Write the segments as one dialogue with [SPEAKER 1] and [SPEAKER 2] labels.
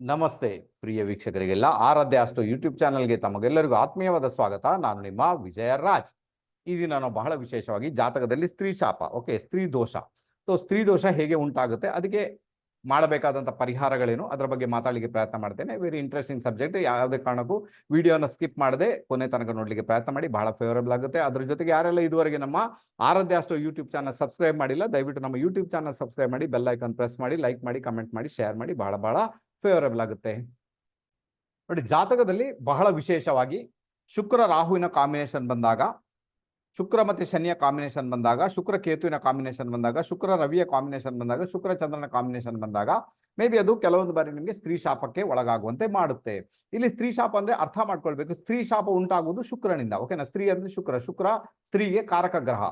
[SPEAKER 1] ನಮಸ್ತೆ, ಪ್ರಿಯ ವೀಕ್ಷಕರಿಗೆಲ್ಲ. ಆರಾಧ್ಯ ಅಷ್ಟು ಯೂಟ್ಯೂಬ್ ಚಾನಲ್ಗೆ ತಮಗೆಲ್ಲರಿಗೂ ಆತ್ಮೀಯವಾದ ಸ್ವಾಗತ. ನಾನು ನಿಮ್ಮ ವಿಜಯ ರಾಜ್ ಈ ದಿನ ನಾವು ಬಹಳ ವಿಶೇಷವಾಗಿ ಜಾತಕದಲ್ಲಿ ಸ್ತ್ರೀ ಶಾಪ, ಓಕೆ, ಸ್ತ್ರೀ ದೋಷ. ಸೊ, ಸ್ತ್ರೀ ದೋಷ ಹೇಗೆ ಉಂಟಾಗುತ್ತೆ? ಅದಕ್ಕೆ ಮಾಡಬೇಕಾದಂಥ ಪರಿಹಾರಗಳೇನು? ಅದರ ಬಗ್ಗೆ ಮಾತಾಡಲಿಕ್ಕೆ ಪ್ರಯತ್ನ ಮಾಡ್ತೇನೆ. ವೆರಿ ಇಂಟ್ರೆಸ್ಟಿಂಗ್ ಸಬ್ಜೆಕ್ಟ್ ಯಾವುದೇ ಕಾರಣಕ್ಕೂ ವಿಡಿಯೋನ ಸ್ಕಿಪ್ ಮಾಡದೆ ಕೊನೆ ತನಕ ನೋಡಲಿಕ್ಕೆ ಪ್ರಯತ್ನ ಮಾಡಿ. ಬಹಳ ಫೇವರಬಲ್ ಆಗುತ್ತೆ. ಅದ್ರ ಜೊತೆಗೆ ಯಾರೆಲ್ಲ ಇದುವರೆಗೆ ನಮ್ಮ ಆರಾಧ್ಯ ಅಷ್ಟು ಯೂಟ್ಯೂಬ್ ಚಾನಲ್ ಸಬ್ಸ್ಕ್ರೈಬ್ ಮಾಡಿಲ್ಲ, ದಯವಿಟ್ಟು ನಮ್ಮ ಯೂಟ್ಯೂಬ್ ಚಾನಲ್ ಸಬ್ಸ್ಕ್ರೈಬ್ ಮಾಡಿ ಬೆಲ್ ಐಕಾನ್ ಪ್ರೆಸ್ ಮಾಡಿ ಲೈಕ್ ಮಾಡಿ ಕಮೆಂಟ್ ಮಾಡಿ ಶೇರ್ ಮಾಡಿ. ಬಹಳ ಬಹಳ ಫೇವರಬಲ್ ಆಗುತ್ತೆ. ನೋಡಿ, ಜಾತಕದಲ್ಲಿ ಬಹಳ ವಿಶೇಷವಾಗಿ ಶುಕ್ರ ರಾಹುವಿನ ಕಾಂಬಿನೇಷನ್ ಬಂದಾಗ, ಶುಕ್ರ ಮತ್ತೆ ಶನಿಯ ಕಾಂಬಿನೇಷನ್ ಬಂದಾಗ, ಶುಕ್ರ ಕೇತುವಿನ ಕಾಂಬಿನೇಷನ್ ಬಂದಾಗ, ಶುಕ್ರ ರವಿಯ ಕಾಂಬಿನೇಷನ್ ಬಂದಾಗ, ಶುಕ್ರ ಚಂದ್ರನ ಕಾಂಬಿನೇಷನ್ ಬಂದಾಗ ಮೇ ಬಿ ಅದು ಕೆಲವೊಂದು ಬಾರಿ ನಿಮಗೆ ಸ್ತ್ರೀ ಶಾಪಕ್ಕೆ ಒಳಗಾಗುವಂತೆ ಮಾಡುತ್ತೆ. ಇಲ್ಲಿ ಸ್ತ್ರೀ ಶಾಪ ಅಂದ್ರೆ ಅರ್ಥ ಮಾಡ್ಕೊಳ್ಬೇಕು, ಸ್ತ್ರೀ ಶಾಪ ಉಂಟಾಗುವುದು ಶುಕ್ರನಿಂದ ಓಕೆನಾ ಸ್ತ್ರೀ ಅಂದ್ರೆ ಶುಕ್ರ ಶುಕ್ರ ಸ್ತ್ರೀಗೆ ಕಾರಕ ಗ್ರಹ.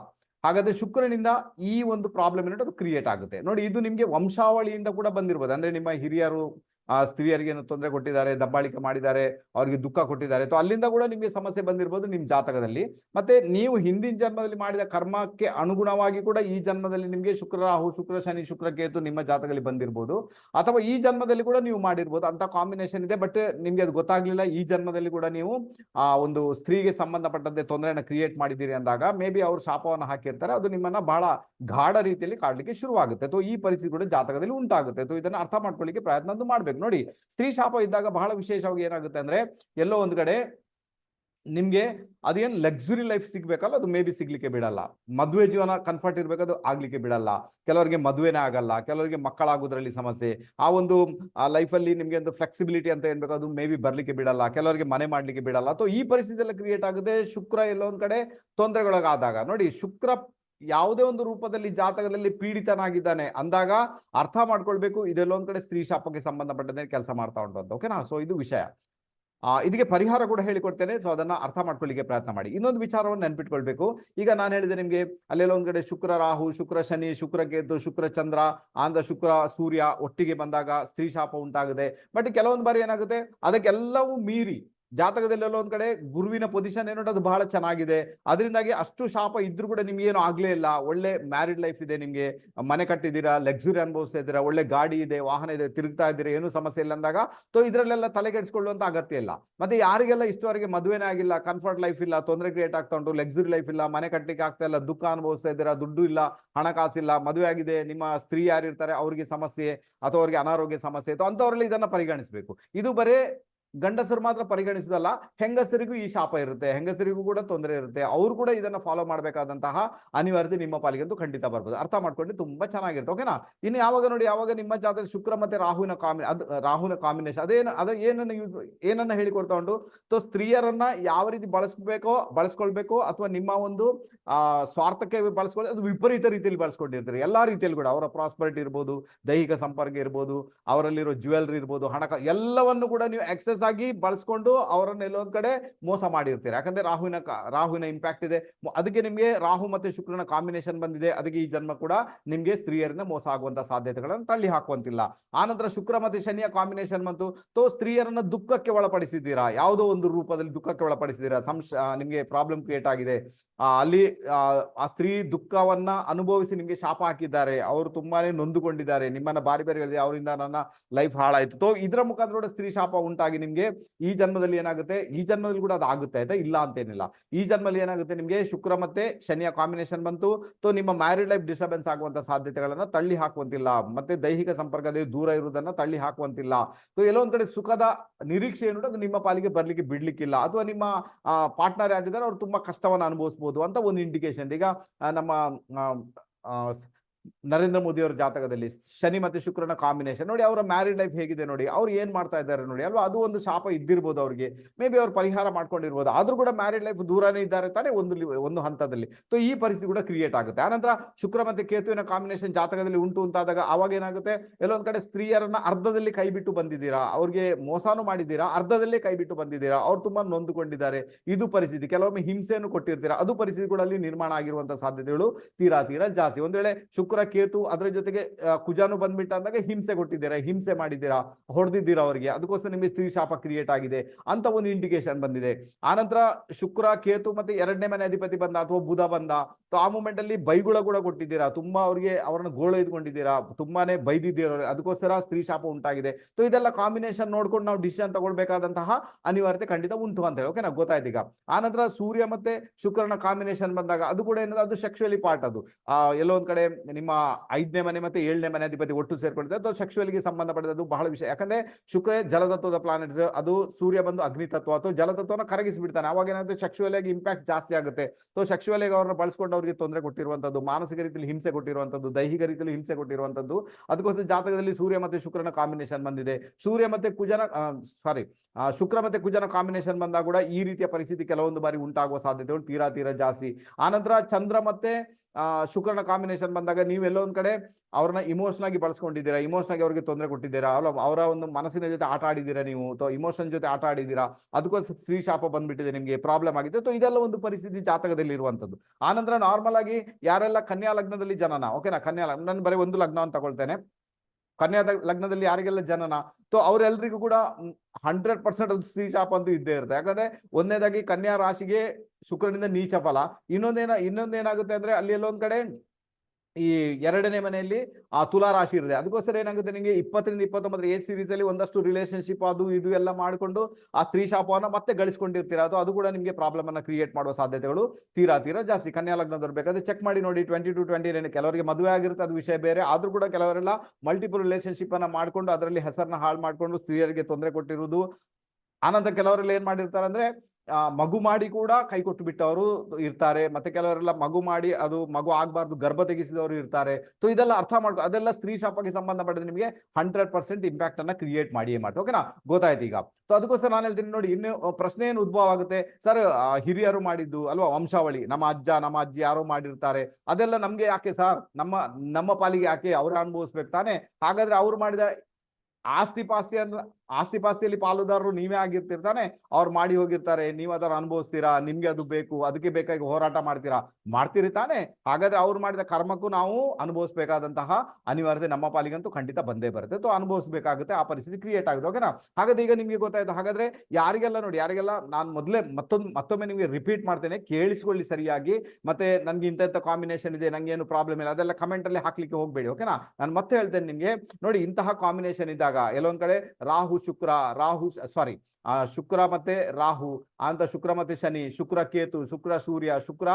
[SPEAKER 1] ಹಾಗಾದ್ರೆ ಶುಕ್ರನಿಂದ ಈ ಒಂದು ಪ್ರಾಬ್ಲಮ್ ಏನಿದೆ ಅದು ಕ್ರಿಯೇಟ್ ಆಗುತ್ತೆ. ನೋಡಿ, ಇದು ನಿಮಗೆ ವಂಶಾವಳಿಯಿಂದ ಕೂಡ ಬಂದಿರ್ಬೋದು. ಅಂದ್ರೆ ನಿಮ್ಮ ಹಿರಿಯರು ಆ ಸ್ತ್ರೀಯರಿಗೆ ಏನು ತೊಂದರೆ ಕೊಟ್ಟಿದ್ದಾರೆ, ದಬ್ಬಾಳಿಕೆ ಮಾಡಿದ್ದಾರೆ, ಅವರಿಗೆ ದುಃಖ ಕೊಟ್ಟಿದ್ದಾರೆ. ಸೊ ಅಲ್ಲಿಂದ ಕೂಡ ನಿಮಗೆ ಸಮಸ್ಯೆ ಬಂದಿರ್ಬೋದು ನಿಮ್ಮ ಜಾತಕದಲ್ಲಿ. ಮತ್ತೆ ನೀವು ಹಿಂದಿನ ಜನ್ಮದಲ್ಲಿ ಮಾಡಿದ ಕರ್ಮಕ್ಕೆ ಅನುಗುಣವಾಗಿ ಕೂಡ ಈ ಜನ್ಮದಲ್ಲಿ ನಿಮಗೆ ಶುಕ್ರ ರಾಹು, ಶುಕ್ರ ಶನಿ, ಶುಕ್ರ ಕೇತು ನಿಮ್ಮ ಜಾತಕದಲ್ಲಿ ಬಂದಿರ್ಬೋದು. ಅಥವಾ ಈ ಜನ್ಮದಲ್ಲಿ ಕೂಡ ನೀವು ಮಾಡಿರ್ಬೋದು. ಅಂತ ಕಾಂಬಿನೇಷನ್ ಇದೆ. ಬಟ್ ನಿಮ್ಗೆ ಅದು ಗೊತ್ತಾಗ್ಲಿಲ್ಲ. ಈ ಜನ್ಮದಲ್ಲಿ ಕೂಡ ನೀವು, ಆ, ಒಂದು ಸ್ತ್ರೀಗೆ ಸಂಬಂಧಪಟ್ಟಂತೆ ತೊಂದರೆನ ಕ್ರಿಯೇಟ್ ಮಾಡಿದ್ದೀರಿ ಅಂದಾಗ ಮೇ ಬಿ ಅವರು ಶಾಪವನ್ನು ಹಾಕಿರ್ತಾರೆ. ಅದು ನಿಮ್ಮನ್ನ ಬಹಳ ಗಾಢ ರೀತಿಯಲ್ಲಿ ಕಾಡ್ಲಿಕ್ಕೆ ಶುರುವಾಗುತ್ತೆ. ಸೊ ಈ ಪರಿಸ್ಥಿತಿ ಕೂಡ ಜಾತಕದಲ್ಲಿ ಉಂಟಾಗುತ್ತೆ. ಸೊ ಇದನ್ನು ಅರ್ಥ ಮಾಡ್ಕೊಳ್ಳಿಕ್ಕೆ ಪ್ರಯತ್ನ ಅಂತೂ ಮಾಡ್ಬೇಕು. ನೋಡಿ, ಸ್ತ್ರೀ ಶಾಪ ಇದ್ದಾಗ ಬಹಳ ವಿಶೇಷವಾಗಿ ಏನಾಗುತ್ತೆ ಅಂದ್ರೆ, ಎಲ್ಲೋ ಒಂದ್ ಕಡೆ ನಿಮ್ಗೆ ಅದೇನ್ ಲಕ್ಸುರಿ ಲೈಫ್ ಸಿಗ್ಬೇಕಲ್ಲ, ಅದು ಮೇ ಬಿ ಸಿಗ್ಲಿಕ್ಕೆ ಬಿಡಲ್ಲ. ಮದುವೆ ಜೀವನ ಕನ್ಫರ್ಟ್ ಇರ್ಬೇಕು, ಅದು ಆಗ್ಲಿಕ್ಕೆ ಬಿಡಲ್ಲ. ಕೆಲವರಿಗೆ ಮದುವೆನೇ ಆಗಲ್ಲ, ಕೆಲವರಿಗೆ ಮಕ್ಕಳಾಗೋದ್ರಲ್ಲಿ ಸಮಸ್ಯೆ. ಆ ಒಂದು ಲೈಫಲ್ಲಿ ನಿಮ್ಗೆ ಒಂದು ಫ್ಲೆಕ್ಸಿಬಿಲಿಟಿ ಅಂತ ಏನ್ಬೇಕು ಅದು ಮೇ ಬಿ ಬರ್ಲಿಕ್ಕೆ ಬಿಡಲ್ಲ. ಕೆಲವರಿಗೆ ಮನೆ ಮಾಡ್ಲಿಕ್ಕೆ ಬಿಡಲ್ಲ. ಅಥವಾ ಈ ಪರಿಸ್ಥಿತಿ ಎಲ್ಲ ಕ್ರಿಯೇಟ್ ಆಗುತ್ತೆ, ಶುಕ್ರ ಎಲ್ಲೋ ಒಂದ್ ಕಡೆ ತೊಂದರೆಗೊಳಗಾದಾಗ. ನೋಡಿ, ಶುಕ್ರ ಯಾವುದೇ ಒಂದು ರೂಪದಲ್ಲಿ ಜಾತಕದಲ್ಲಿ ಪೀಡಿತನಾಗಿದ್ದಾನೆ ಅಂದಾಗ ಅರ್ಥ ಮಾಡ್ಕೊಳ್ಬೇಕು ಇದೆಲ್ಲೊಂದ್ ಕಡೆ ಸ್ತ್ರೀ ಶಾಪಕ್ಕೆ ಸಂಬಂಧಪಟ್ಟಂತೆ ಕೆಲಸ ಮಾಡ್ತಾ ಉಂಟು ಓಕೆನಾ ಸೊ ಇದು ವಿಷಯ. ಆ, ಇದಕ್ಕೆ ಪರಿಹಾರ ಕೂಡ ಹೇಳಿಕೊಡ್ತೇನೆ. ಸೊ ಅದನ್ನ ಅರ್ಥ ಮಾಡ್ಕೊಳ್ಳಿಕ್ಕೆ ಪ್ರಯತ್ನ ಮಾಡಿ. ಇನ್ನೊಂದು ವಿಚಾರವನ್ನು ನೆನ್ಪಿಟ್ಕೊಳ್ಬೇಕು. ಈಗ ನಾನು ಹೇಳಿದೆ ನಿಮಗೆ, ಅಲ್ಲೆಲ್ಲ ಒಂದ್ ಕಡೆ ಶುಕ್ರ ರಾಹು, ಶುಕ್ರ ಶನಿ, ಶುಕ್ರ ಕೇತು, ಶುಕ್ರ ಚಂದ್ರ, ಆಂಧ್ರ ಶುಕ್ರ, ಸೂರ್ಯ ಒಟ್ಟಿಗೆ ಬಂದಾಗ ಸ್ತ್ರೀ ಶಾಪ ಉಂಟಾಗುತ್ತೆ. ಬಟ್ ಕೆಲವೊಂದು ಬಾರಿ ಏನಾಗುತ್ತೆ? ಅದಕ್ಕೆಲ್ಲವೂ ಮೀರಿ ಜಾತಕದಲ್ಲೆಲ್ಲ ಒಂದ್ ಕಡೆ ಗುರುವಿನ ಪೊಸಿಷನ್ ಏನೋ ಅದು ಬಹಳ ಚೆನ್ನಾಗಿದೆ. ಅದರಿಂದಾಗಿ ಅಷ್ಟು ಶಾಪ ಇದ್ರೂ ಕೂಡ ನಿಮ್ಗೆ ಏನು ಆಗ್ಲೇ ಇಲ್ಲ. ಒಳ್ಳೆ ಮ್ಯಾರಿಡ್ ಲೈಫ್ ಇದೆ ನಿಮ್ಗೆ. ಮನೆ ಕಟ್ಟಿದ್ದೀರಾ ಲಕ್ಸುರಿ ಅನುಭವಿಸ್ತಾ ಇದ್ದೀರಾ, ಒಳ್ಳೆ ಗಾಡಿ ಇದೆ, ವಾಹನ ಇದೆ, ತಿರುಗ್ತಾ ಇದ್ದೀರಾ, ಏನು ಸಮಸ್ಯೆ ಇಲ್ಲ ಅಂದಾಗ, ಸೊ ತಲೆ ತಲೆಗೆಡಿಸ್ಕೊಳ್ಳುವಂತ ಅಗತ್ಯ ಇಲ್ಲ. ಮತ್ತೆ ಯಾರಿಗೆಲ್ಲ ಇಷ್ಟವರೆಗೆ ಮದುವೆನೇ ಆಗಿಲ್ಲ ಕಂಫರ್ಟ್ ಲೈಫ್ ಇಲ್ಲ, ತೊಂದರೆ ಕ್ರಿಯೇಟ್ ಆಗ್ತಾ ಉಂಟು ಲಕ್ಸುರಿ ಲೈಫ್ ಇಲ್ಲ, ಮನೆ ಕಟ್ಟಲಿಕ್ಕೆ ಆಗ್ತಾ ಇಲ್ಲ, ದುಃಖ ಅನುಭವಿಸ್ತಾ ಇದ್ದೀರಾ, ದುಡ್ಡು ಇಲ್ಲ ಹಣಕಾಸಿಲ್ಲ ಮದುವೆ ಆಗಿದೆ, ನಿಮ್ಮ ಸ್ತ್ರೀ ಯಾರಿರ್ತಾರೆ, ಅವರಿಗೆ ಸಮಸ್ಯೆ ಅಥವಾ ಅವರಿಗೆ ಅನಾರೋಗ್ಯ ಸಮಸ್ಯೆ ಅಂತವರಲ್ಲಿ ಇದನ್ನ ಪರಿಗಣಿಸಬೇಕು. ಇದು ಬರೇ ಗಂಡಸರು ಮಾತ್ರ ಪರಿಗಣಿಸುದಲ್ಲ, ಹೆಂಗಸರಿಗೂ ಈ ಶಾಪ ಇರುತ್ತೆ, ಹೆಂಗಸರಿಗೂ ಕೂಡ ತೊಂದರೆ ಇರುತ್ತೆ. ಅವ್ರು ಕೂಡ ಇದನ್ನ ಫಾಲೋ ಮಾಡಬೇಕಾದಂತಹ ಅನಿವಾರ್ಯತೆ ನಿಮ್ಮ ಪಾಲಿಗಂತೂ ಖಂಡಿತ ಬರ್ಬೋದು. ಅರ್ಥ ಮಾಡ್ಕೊಂಡು ತುಂಬಾ ಚೆನ್ನಾಗಿರುತ್ತೆ ಓಕೆನಾ ಇನ್ನು ಯಾವಾಗ ನೋಡಿ, ಯಾವಾಗ ನಿಮ್ಮ ಜಾತ್ರೆ ಶುಕ್ರ ಮತ್ತೆ ರಾಹುವಿನ ಕಾಂಬಿ ಅದು, ರಾಹುನ ಕಾಂಬಿನೇಷನ್ ಅದೇನು, ಅದ ಏನನ್ನ ಯೂಸ್ ಏನನ್ನ ಹೇಳಿಕೊಡ್ತಾ ಉಂಟು? ಸೊ ಸ್ತ್ರೀಯರನ್ನ ಯಾವ ರೀತಿ ಬಳಸ್ಬೇಕೋ, ಬಳಸ್ಕೊಳ್ಬೇಕು, ಅಥವಾ ನಿಮ್ಮ ಒಂದು, ಆ, ಸ್ವಾರ್ಥಕ್ಕೆ ಬಳಸ್ಕೊಳ್ಳಿ ಅದು ವಿಪರೀತ ರೀತಿಯಲ್ಲಿ ಬಳಸ್ಕೊಂಡಿರ್ತಾರೆ. ಎಲ್ಲಾ ರೀತಿಯಲ್ಲಿ ಕೂಡ ಅವರ ಪ್ರಾಸ್ಪರಿಟಿ ಇರ್ಬೋದು, ದೈಹಿಕ ಸಂಪರ್ಕ ಇರ್ಬೋದು, ಅವರಲ್ಲಿರೋ ಜ್ಯುವೆಲ್ರಿ ಇರ್ಬೋದು, ಹಣಕ, ಎಲ್ಲವನ್ನು ಕೂಡ ನೀವು ಎಕ್ಸೆಸ್ ಆಗಿ ಬಳಸ್ಕೊಂಡು ಅವರನ್ನ ಎಲ್ಲೊಂದ್ ಕಡೆ ಮೋಸ ಮಾಡಿರ್ತೀರಿ. ಯಾಕಂದ್ರೆ ರಾಹುವಿನ ರಾಹುವಿನ ಇಂಪ್ಯಾಕ್ಟ್ ಇದೆ. ಅದಕ್ಕೆ ನಿಮ್ಗೆ ರಾಹು ಮತ್ತೆ ಶುಕ್ರನ ಕಾಂಬಿನೇಷನ್ ಬಂದಿದೆ. ಅದಕ್ಕೆ ಈ ಜನ್ಮ ಕೂಡ ನಿಮ್ಗೆ ಸ್ತ್ರೀಯರಿಂದ ಮೋಸ ಆಗುವಂತ ಸಾಧ್ಯತೆಗಳನ್ನು ತಳ್ಳಿ ಹಾಕುವಂತಿಲ್ಲ. ಆನಂತರ ಶುಕ್ರ ಮತ್ತೆ ಶನಿಯ ಕಾಂಬಿನೇಷನ್ ಬಂತು. ತೋ ಸ್ತ್ರೀಯರನ್ನ ದುಃಖಕ್ಕೆ ಒಳಪಡಿಸಿದ್ದೀರಾ? ಯಾವುದೋ ಒಂದು ರೂಪದಲ್ಲಿ ದುಃಖಕ್ಕೆ ಒಳಪಡಿಸಿದ್ದೀರಾ? ಸಂಶ ನಿಮ್ಗೆ ಪ್ರಾಬ್ಲಮ್ ಕ್ರಿಯೇಟ್ ಆಗಿದೆ. ಅಲ್ಲಿ ಆ, ಸ್ತ್ರೀ ದುಃಖವನ್ನ ಅನುಭವಿಸಿ ನಿಮ್ಗೆ ಶಾಪ ಹಾಕಿದ್ದಾರೆ. ಅವರು ತುಂಬಾನೇ ನೊಂದುಕೊಂಡಿದ್ದಾರೆ. ನಿಮ್ಮನ್ನ ಬಾರಿ ಬಾರಿ ಅವರಿಂದ ನನ್ನ ಲೈಫ್ ಹಾಳಾಯ್ತು. ತೋ ಇದರ ಮುಖಾಂತರ ಸ್ತ್ರೀ ಶಾಪ ಉಂಟಾಗಿ ನಿಮ್ಗೆ ಈ ಜನ್ಮದಲ್ಲಿ ಏನಾಗುತ್ತೆ? ಈ ಜನ್ಮದಲ್ಲಿ ಕೂಡ ಅದು ಆಗುತ್ತೆ, ಆಯ್ತಾ? ಇಲ್ಲ ಅಂತೇನಿಲ್ಲ. ಈ ಜನ್ಮದಲ್ಲಿ ಏನಾಗುತ್ತೆ ನಿಮ್ಗೆ? ಶುಕ್ರ ಮತ್ತೆ ಶನಿಯ ಕಾಂಬಿನೇಷನ್ ಬಂತು. ತೋ ನಿಮ್ಮ ಮ್ಯಾರಿಡ್ ಲೈಫ್ ಡಿಸ್ಟರ್ಬೆನ್ಸ್ ಆಗುವಂತ ಸಾಧ್ಯತೆಗಳನ್ನ ತಳ್ಳಿ ಹಾಕುವಂತಿಲ್ಲ. ಮತ್ತೆ ದೈಹಿಕ ಸಂಪರ್ಕದಲ್ಲಿ ದೂರ ಇರುವುದನ್ನ ತಳ್ಳಿ ಹಾಕುವಂತಿಲ್ಲ. ಸೊ ಎಲ್ಲೊಂದ್ ಕಡೆ ಸುಖದ ನಿರೀಕ್ಷೆ ಏನು ಅದು ನಿಮ್ಮ ಪಾಲಿಗೆ ಬರ್ಲಿಕ್ಕೆ ಬಿಡ್ಲಿಕ್ಕಿಲ್ಲ. ಅಥವಾ ನಿಮ್ಮ ಪಾರ್ಟ್ನರ್ ಯಾರಿದ್ದಾರೆ, ಅವ್ರು ತುಂಬಾ ಕಷ್ಟವನ್ನು ಅನುಭವಿಸಬಹುದು ಅಂತ ಒಂದು ಇಂಡಿಕೇಶನ್ ಈಗ ನಮ್ಮ ಸ್- ನರೇಂದ್ರ ಮೋದಿ ಅವರ ಜಾತಕದಲ್ಲಿ ಶನಿ ಮತ್ತು ಶುಕ್ರನ ಕಾಂಬಿನೇಷನ್ ನೋಡಿ ಅವರ ಮ್ಯಾರಿಡ್ ಲೈಫ್ ಹೇಗಿದೆ ನೋಡಿ. ಅವ್ರು ಏನ್ ಮಾಡ್ತಾ ಇದ್ದಾರೆ ನೋಡಿ. ಅಲ್ವಾ? ಅದು ಒಂದು ಶಾಪ ಇದ್ದಿರ್ಬೋದು ಅವ್ರಿಗೆ. ಮೇ ಬಿ ಅವ್ರು ಪರಿಹಾರ ಮಾಡ್ಕೊಂಡಿರ್ಬೋದು. ಆದ್ರೂ ಕೂಡ ಮ್ಯಾರಿಡ್ ಲೈಫ್ ದೂರನೇ ಇದ್ದಾರೆ ತಾನೇ ಒಂದು ಒಂದು ಹಂತದಲ್ಲಿ. ಸೊ ಈ ಪರಿಸ್ಥಿತಿ ಕೂಡ ಕ್ರಿಯೇಟ್ ಆಗುತ್ತೆ. ಆನಂತರ ಶುಕ್ರ ಮತ್ತೆ ಕೇತುವಿನ ಕಾಂಬಿನೇಷನ್ ಜಾತಕದಲ್ಲಿ ಉಂಟು ಅಂತಾದಾಗ ಅವಾಗ ಏನಾಗುತ್ತೆ? ಎಲ್ಲೊಂದ್ ಕಡೆ ಸ್ತ್ರೀಯರನ್ನ ಅರ್ಧದಲ್ಲಿ ಕೈ ಬಿಟ್ಟು ಬಂದಿದ್ದೀರಾ? ಅವ್ರಿಗೆ ಮೋಸಾನು ಮಾಡಿದ್ದೀರಾ? ಅರ್ಧದಲ್ಲೇ ಕೈ ಬಿಟ್ಟು ಬಂದಿದ್ದೀರಾ? ಅವ್ರು ತುಂಬಾ ನೊಂದುಕೊಂಡಿದ್ದಾರೆ. ಇದು ಪರಿಸ್ಥಿತಿ. ಕೆಲವೊಮ್ಮೆ ಹಿಂಸೆಯನ್ನು ಕೊಟ್ಟಿರ್ತೀರಾ? ಅದು ಪರಿಸ್ಥಿತಿ ಕೂಡ ಅಲ್ಲಿ ನಿರ್ಮಾಣ ಆಗಿರುವಂತಹ ಸಾಧ್ಯತೆಗಳು ತೀರಾ ತೀರಾ ಜಾಸ್ತಿ. ಒಂದ್ ವೇಳೆ ಶುಕ್ರ ಶುಕ್ರ ಕೇತು ಅದರ ಜೊತೆಗೆ ಕುಜಾನು ಬಂದ್ಬಿಟ್ಟ ಅಂದಾಗ ಹಿಂಸೆ ಕೊಟ್ಟಿದ್ದೀರಾ, ಹಿಂಸೆ ಮಾಡಿದ್ದೀರಾ, ಹೊಡೆದಿದ್ದೀರಾ ಅವರಿಗೆ. ಅದಕ್ಕೋಸ್ಕರ ನಿಮಗೆ ಸ್ತ್ರೀ ಶಾಪ ಕ್ರಿಯೇಟ್ ಆಗಿದೆ ಅಂತ ಒಂದು ಇಂಡಿಕೇಶನ್ ಬಂದಿದೆ. ಆನಂತರ ಶುಕ್ರ, ಕೇತು ಮತ್ತೆ ಎರಡನೇ ಮನೆ ಅಧಿಪತಿ ಬಂದ ಅಥವಾ ಬುಧ ಬಂದ ಆ ಮೂಮೆಂಟ್ ಅಲ್ಲಿ ಬೈಗುಳ ಕೂಡ ಕೊಟ್ಟಿದ್ದೀರಾ. ತುಂಬಾ ಅವರಿಗೆ ಅವರನ್ನು ಗೋಳು ಇದ್ಕೊಂಡಿದ್ದೀರಾ ತುಂಬಾನೇ ಬೈದಿದ್ದೀರೋ. ಅದಕ್ಕೋಸ್ಕರ ಸ್ತ್ರೀ ಶಾಪ ಉಂಟಾಗಿದೆ. ಸೊ ಇದೆಲ್ಲ ಕಾಂಬಿನೇಷನ್ ನೋಡ್ಕೊಂಡು ನಾವು ಡಿಸಿಷನ್ ತಗೊಳ್ಬೇಕಾದಂತಹ ಅನಿವಾರ್ಯತೆ ಖಂಡಿತ ಉಂಟು ಅಂತ ಹೇಳಿ ಓಕೆನಾ ಗೊತ್ತಾಯ್ತು ಈಗ. ಆನಂತರ ಸೂರ್ಯ ಮತ್ತೆ ಶುಕ್ರನ ಕಾಂಬಿನೇಷನ್ ಬಂದಾಗ ಅದು ಕೂಡ ಏನದು? ಅದು ಸೆಕ್ಷುವಲಿ ಪಾರ್ಟ್ ಅದು. ಆ, ಎಲ್ಲೋ ಒಂದ್ ಕಡೆ ನಿಮ್ಮ ಐದನೇ ಮನೆ ಮತ್ತೆ ಏಳನೇ ಮನೆ ಅಧಿಪತಿ ಒಟ್ಟು ಸೇರ್ಕೊಂಡಿದೆ ಅದು ಸೆಕ್ಷುವಲ್ಗೆ ಸಂಬಂಧಪಟ್ಟದ್ದು ಬಹಳ ವಿಷಯ. ಯಾಕಂದ್ರೆ ಶುಕ್ರ ಜಲತತ್ವದ ಪ್ಲಾನೆಟ್ಸ್ ಅದು ಸೂರ್ಯ ಬಂದು ಅಗ್ನಿ ತತ್ವ ಅಥವಾ ಜಲತತ್ವನ ಕರಗಿಸಿಬಿಡ್ತಾನೆ. ಅವಾಗ ಏನಾಗುತ್ತೆ? ಸೆಕ್ಷುವಲ್ ಇಂಪ್ಯಾಕ್ಟ್ ಜಾಸ್ತಿ ಆಗುತ್ತೆ. ಸೊ ಸೆಕ್ಷುವಲ್ ಆಗಿ ಅವ್ರನ್ನ ಬಳಸ್ಕೊಂಡು ಅವರಿಗೆ ತೊಂದರೆ ಕೊಟ್ಟಿರುವಂತದ್ದು, ಮಾನಸಿಕ ರೀತಿಯಲ್ಲಿ ಹಿಂಸೆ ಕೊಟ್ಟಿರುವಂತದ್ದು, ದೈಹಿಕ ರೀತಿಯಲ್ಲಿ ಹಿಂಸೆ ಕೊಟ್ಟಿರುವಂತದ್ದು. ಅದಕ್ಕೋಸ್ಕರ ಜಾತಕದಲ್ಲಿ ಸೂರ್ಯ ಮತ್ತೆ ಶುಕ್ರನ ಕಾಂಬಿನೇಷನ್ ಬಂದಿದೆ. ಸೂರ್ಯ ಮತ್ತೆ ಕುಜನ ಸಾರಿ ಶುಕ್ರ ಮತ್ತೆ ಕುಜನ ಕಾಂಬಿನೇಷನ್ ಬಂದಾಗ ಕೂಡ ಈ ರೀತಿಯ ಪರಿಸ್ಥಿತಿ ಕೆಲವೊಂದು ಬಾರಿ ಉಂಟಾಗುವ ಸಾಧ್ಯತೆಗಳು ತೀರಾ ತೀರಾ ಜಾಸ್ತಿ. ಆನಂತರ ಚಂದ್ರ ಮತ್ತೆ ಶುಕ್ರನ ಕಾಂಬಿನೇಷನ್ ಬಂದಾಗ ನೀವೆಲ್ಲೋ ಒಂದ್ ಕಡೆ ಅವ್ರನ್ನ ಇಮೋಷನ್ ಆಗಿ ಬಳಸ್ಕೊಂಡಿದ್ದೀರಾ ಇಮೋಷನ್ ಆಗಿ ಅವ್ರಿಗೆ ತೊಂದರೆ ಕೊಟ್ಟಿದ್ದೀರಾ, ಅವರ ಒಂದು ಮನಸ್ಸಿನ ಜೊತೆ ಆಟ ಆಡಿದ್ದೀರಾ ನೀವು, ಅಥವಾ ಇಮೋಷನ್ ಜೊತೆ ಆಟ ಆಡಿದ್ದೀರಾ, ಅದಕ್ಕೋಸ್ಕರ ಸ್ತ್ರೀ ಶಾಪ ಬಂದ್ಬಿಟ್ಟಿದೆ ನಿಮಗೆ ಪ್ರಾಬ್ಲಮ್ ಆಗಿದೆ, ಅಥವಾ ಇದೆಲ್ಲ ಒಂದು ಪರಿಸ್ಥಿತಿ ಜಾತಕದಲ್ಲಿ ಇರುವಂತದ್ದು ಆನಂತರ ನಾರ್ಮಲ್ ಆಗಿ ಯಾರೆಲ್ಲ ಕನ್ಯಾ ಲಗ್ನದಲ್ಲಿ ಜನನ ಓಕೆನಾ ಕನ್ಯಾ ಲಗ್ನ ನಾನು ಬರೀ ಒಂದು ಲಗ್ನ ಅಂತ ತಗೊಳ್ತೇನೆ. ಕನ್ಯಾ ಲಗ್ನದಲ್ಲಿ ಯಾರಿಗೆಲ್ಲ ಜನನ? ಸೊ ಅವರೆಲ್ಲರಿಗೂ ಕೂಡ ಹಂಡ್ರೆಡ್ ಪರ್ಸೆಂಟ್ ಅದು ಸ್ತ್ರೀ ಅಂತೂ ಇದ್ದೇ ಇರುತ್ತೆ. ಯಾಕಂದ್ರೆ ಒಂದನೇದಾಗಿ ಕನ್ಯಾ ರಾಶಿಗೆ ಶುಕ್ರನಿಂದ ನೀಚ ಫಲ. ಇನ್ನೊಂದೇನ, ಇನ್ನೊಂದೇನಾಗುತ್ತೆ ಅಂದ್ರೆ ಅಲ್ಲಿ ಎಲ್ಲೊಂದ್ ಕಡೆ ಈ ಎರಡನೇ ಮನೆಯಲ್ಲಿ ಆ ತುಲಾ ರಾಶಿ ಇರುತ್ತೆ. ಅದಕ್ಕೋಸ್ಕರ ಏನಾಗುತ್ತೆ ನಿಮಗೆ ಇಪ್ಪತ್ತರಿಂದ ಇಪ್ಪತ್ತೊಂಬತ್ತರ ಏಜ್ ಸೀರೀಸ್ ಅಲ್ಲಿ ಒಂದಷ್ಟು ರಿಲೇಶನ್ಶಿಪ್ ಅದು ಇದು ಎಲ್ಲ ಮಾಡಿಕೊಂಡು ಆ ಸ್ತ್ರೀ ಶಾಪವನ್ನು ಮತ್ತೆ ಗಳಿಸ್ಕೊಂಡಿರ್ತೀರ. ಅದು ಅದು ಕೂಡ ನಿಮಗೆ ಪ್ರಾಬ್ಲಮ್ ಅನ್ನ ಕ್ರಿಯೇಟ್ ಮಾಡುವ ಸಾಧ್ಯತೆಗಳು ತೀರಾ ತೀರಾ ಜಾಸ್ತಿ. ಕನ್ಯಾ ಲಗ್ನದವ್ರು ಬೇಕಾದ್ರೆ ಚೆಕ್ ಮಾಡಿ ನೋಡಿ ಟ್ವೆಂಟಿ ಟು ಟ್ವೆಂಟಿ ನೈನ್ ಕೆಲವರಿಗೆ ಮದುವೆ ಆಗಿರುತ್ತೆ ಅದು ವಿಷಯ ಬೇರೆ. ಆದರೂ ಕೂಡ ಕೆಲವರೆಲ್ಲ ಮಲ್ಟಿಪಲ್ ರಿಲೇಶನ್ಶಿಪ್ ಅನ್ನ ಮಾಡಿಕೊಂಡು ಅದರಲ್ಲಿ ಹೆಸರನ್ನ ಹಾಳು ಮಾಡಿಕೊಂಡು ಸ್ತ್ರೀಯರಿಗೆ ತೊಂದರೆ ಕೊಟ್ಟಿರುವುದು. ಆನಂತರ ಕೆಲವರೆಲ್ಲ ಏನ್ ಮಾಡಿರ್ತಾರೆ ಅಂದ್ರೆ ಮಗು ಮಾಡಿ ಕೂಡ ಕೈ ಕೊಟ್ಟು ಬಿಟ್ಟವರು ಇರ್ತಾರೆ. ಮತ್ತೆ ಕೆಲವರೆಲ್ಲ ಮಗು ಮಾಡಿ ಅದು ಮಗು ಆಗ್ಬಾರ್ದು, ಗರ್ಭ ತೆಗೆಸಿದವರು ಇರ್ತಾರೆ. ಸೊ ಇದೆಲ್ಲ ಅರ್ಥ ಮಾಡ್ಕೊ, ಅದೆಲ್ಲ ಸ್ತ್ರೀ ಶಾಪಕ್ಕೆ ಸಂಬಂಧಪಟ್ಟಿದ ನಿಮಗೆ ಹಂಡ್ರೆಡ್ ಪರ್ಸೆಂಟ್ ಇಂಪ್ಯಾಕ್ಟ್ ಅನ್ನ ಕ್ರಿಯೇಟ್ ಮಾಡಿಯೇ ಮಾಡ್ತು ಓಕೆನಾ ಗೊತ್ತಾಯ್ತು ಈಗ. ಸೊ ಅದಕ್ಕೋಸ್ಕರ ನಾನು ಹೇಳ್ತೀನಿ ನೋಡಿ, ಇನ್ನು ಪ್ರಶ್ನೆ ಏನು ಉದ್ಭವ ಆಗುತ್ತೆ? ಸರ್ ಹಿರಿಯರು ಮಾಡಿದ್ದು ಅಲ್ವಾ ವಂಶಾವಳಿ, ನಮ್ಮ ಅಜ್ಜ, ನಮ್ಮ ಅಜ್ಜಿ ಯಾರೋ ಮಾಡಿರ್ತಾರೆ. ಅದೆಲ್ಲ ನಮ್ಗೆ ಯಾಕೆ ಸರ್? ನಮ್ಮ ನಮ್ಮ ಪಾಲಿಗೆ ಯಾಕೆ? ಅವ್ರ ಅನುಭವಿಸ್ಬೇಕು ತಾನೆ? ಹಾಗಾದ್ರೆ ಅವ್ರು ಮಾಡಿದ ಆಸ್ತಿ ಪಾಸ್ತಿ ಅಂದ್ರೆ ಆಸ್ತಿ ಪಾಸ್ತಿಯಲ್ಲಿ ಪಾಲುದಾರರು ನೀವೇ ಆಗಿರ್ತಿರ್ತಾನೆ, ಅವ್ರು ಮಾಡಿ ಹೋಗಿರ್ತಾರೆ, ನೀವು ಅದರ ಅನುಭವಿಸ್ತೀರಾ, ನಿಮ್ಗೆ ಅದು ಬೇಕು, ಅದಕ್ಕೆ ಬೇಕಾಗಿ ಹೋರಾಟ ಮಾಡ್ತೀರಾ? ಮಾಡ್ತೀರಿ ತಾನೆ, ಹಾಗಾದ್ರೆ ಅವ್ರು ಮಾಡಿದ ಕರ್ಮಕ್ಕೂ ನಾವು ಅನುಭವಿಸ್ಬೇಕಾದಂತಹ ಅನಿವಾರ್ಯತೆ ನಮ್ಮ ಪಾಲಿಗಂತೂ ಖಂಡಿತ ಬಂದೇ ಬರುತ್ತೆ. ಸೊ ಅನುಭವಿಸ್ಬೇಕಾಗುತ್ತೆ, ಆ ಪರಿಸ್ಥಿತಿ ಕ್ರಿಯೇಟ್ ಆಗುತ್ತೆ ಓಕೆನಾ ಹಾಗಾದ್ರೆ ಈಗ ನಿಮ್ಗೆ ಗೊತ್ತಾಯ್ತು, ಹಾಗಾದ್ರೆ ಯಾರಿಗೆಲ್ಲ ನೋಡಿ, ಯಾರಿಗೆಲ್ಲ ನಾನು ಮೊದಲೇ ಮತ್ತೊಂದು, ಮತ್ತೊಮ್ಮೆ ನಿಮಗೆ ರಿಪೀಟ್ ಮಾಡ್ತೇನೆ, ಕೇಳಿಸ್ಕೊಳ್ಳಿ ಸರಿಯಾಗಿ, ಮತ್ತೆ ನನ್ಗೆ ಇಂಥ ಕಾಂಬಿನೇಷನ್ ಇದೆ, ನಂಗೆ ಏನು ಪ್ರಾಬ್ಲಮ್ ಇಲ್ಲ, ಅದೆಲ್ಲ ಕಮೆಂಟ್ ಅಲ್ಲಿ ಹಾಕ್ಲಿಕ್ಕೆ ಹೋಗ್ಬೇಡಿ ಓಕೆನಾ ನಾನು ಮತ್ತೆ ಹೇಳ್ತೇನೆ ನಿಮ್ಗೆ, ನೋಡಿ ಇಂತಹ ಕಾಂಬಿನೇಷನ್ ಇದ್ದಾಗ, ಎಲ್ಲೊಂದ್ ಕಡೆ ರಾಹು ಶುಕ್ರ, ರಾಹು ಸಾರಿ ಆ ಶುಕ್ರ ಮತ್ತೆ ರಾಹು ಅಂತ ಶುಕ್ರ ಮತ್ತೆ ಶನಿ, ಶುಕ್ರ ಕೇತು, ಶುಕ್ರ ಸೂರ್ಯ, ಶುಕ್ರ